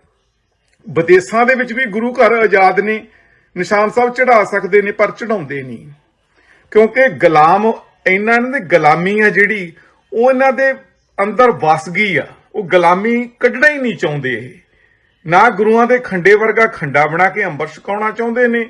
ਵਿਦੇਸ਼ਾਂ ਦੇ ਵਿੱਚ ਵੀ ਗੁਰੂ ਘਰ ਆਜ਼ਾਦ ਨੇ ਨਿਸ਼ਾਨ ਸਾਹਿਬ ਚੜਾ ਸਕਦੇ ਨੇ, ਪਰ ਚੜਾਉਂਦੇ ਨਹੀਂ। ਕਿਉਂਕਿ ਗੁਲਾਮ, ਇਹਨਾਂ ਦੀ ਗੁਲਾਮੀ ਆ ਜਿਹੜੀ, ਉਹ ਇਹਨਾਂ ਦੇ ਅੰਦਰ ਵਸ ਗਈ ਆ। ਉਹ ਗੁਲਾਮੀ ਕੱਢਣਾ ਹੀ ਨਹੀਂ ਚਾਹੁੰਦੇ ਇਹ। ਨਾ ਗੁਰੂਆਂ ਦੇ ਖੰਡੇ ਵਰਗਾ ਖੰਡਾ ਬਣਾ ਕੇ ਅੰਬਰ ਛਕਾਉਣਾ ਚਾਹੁੰਦੇ ਨੇ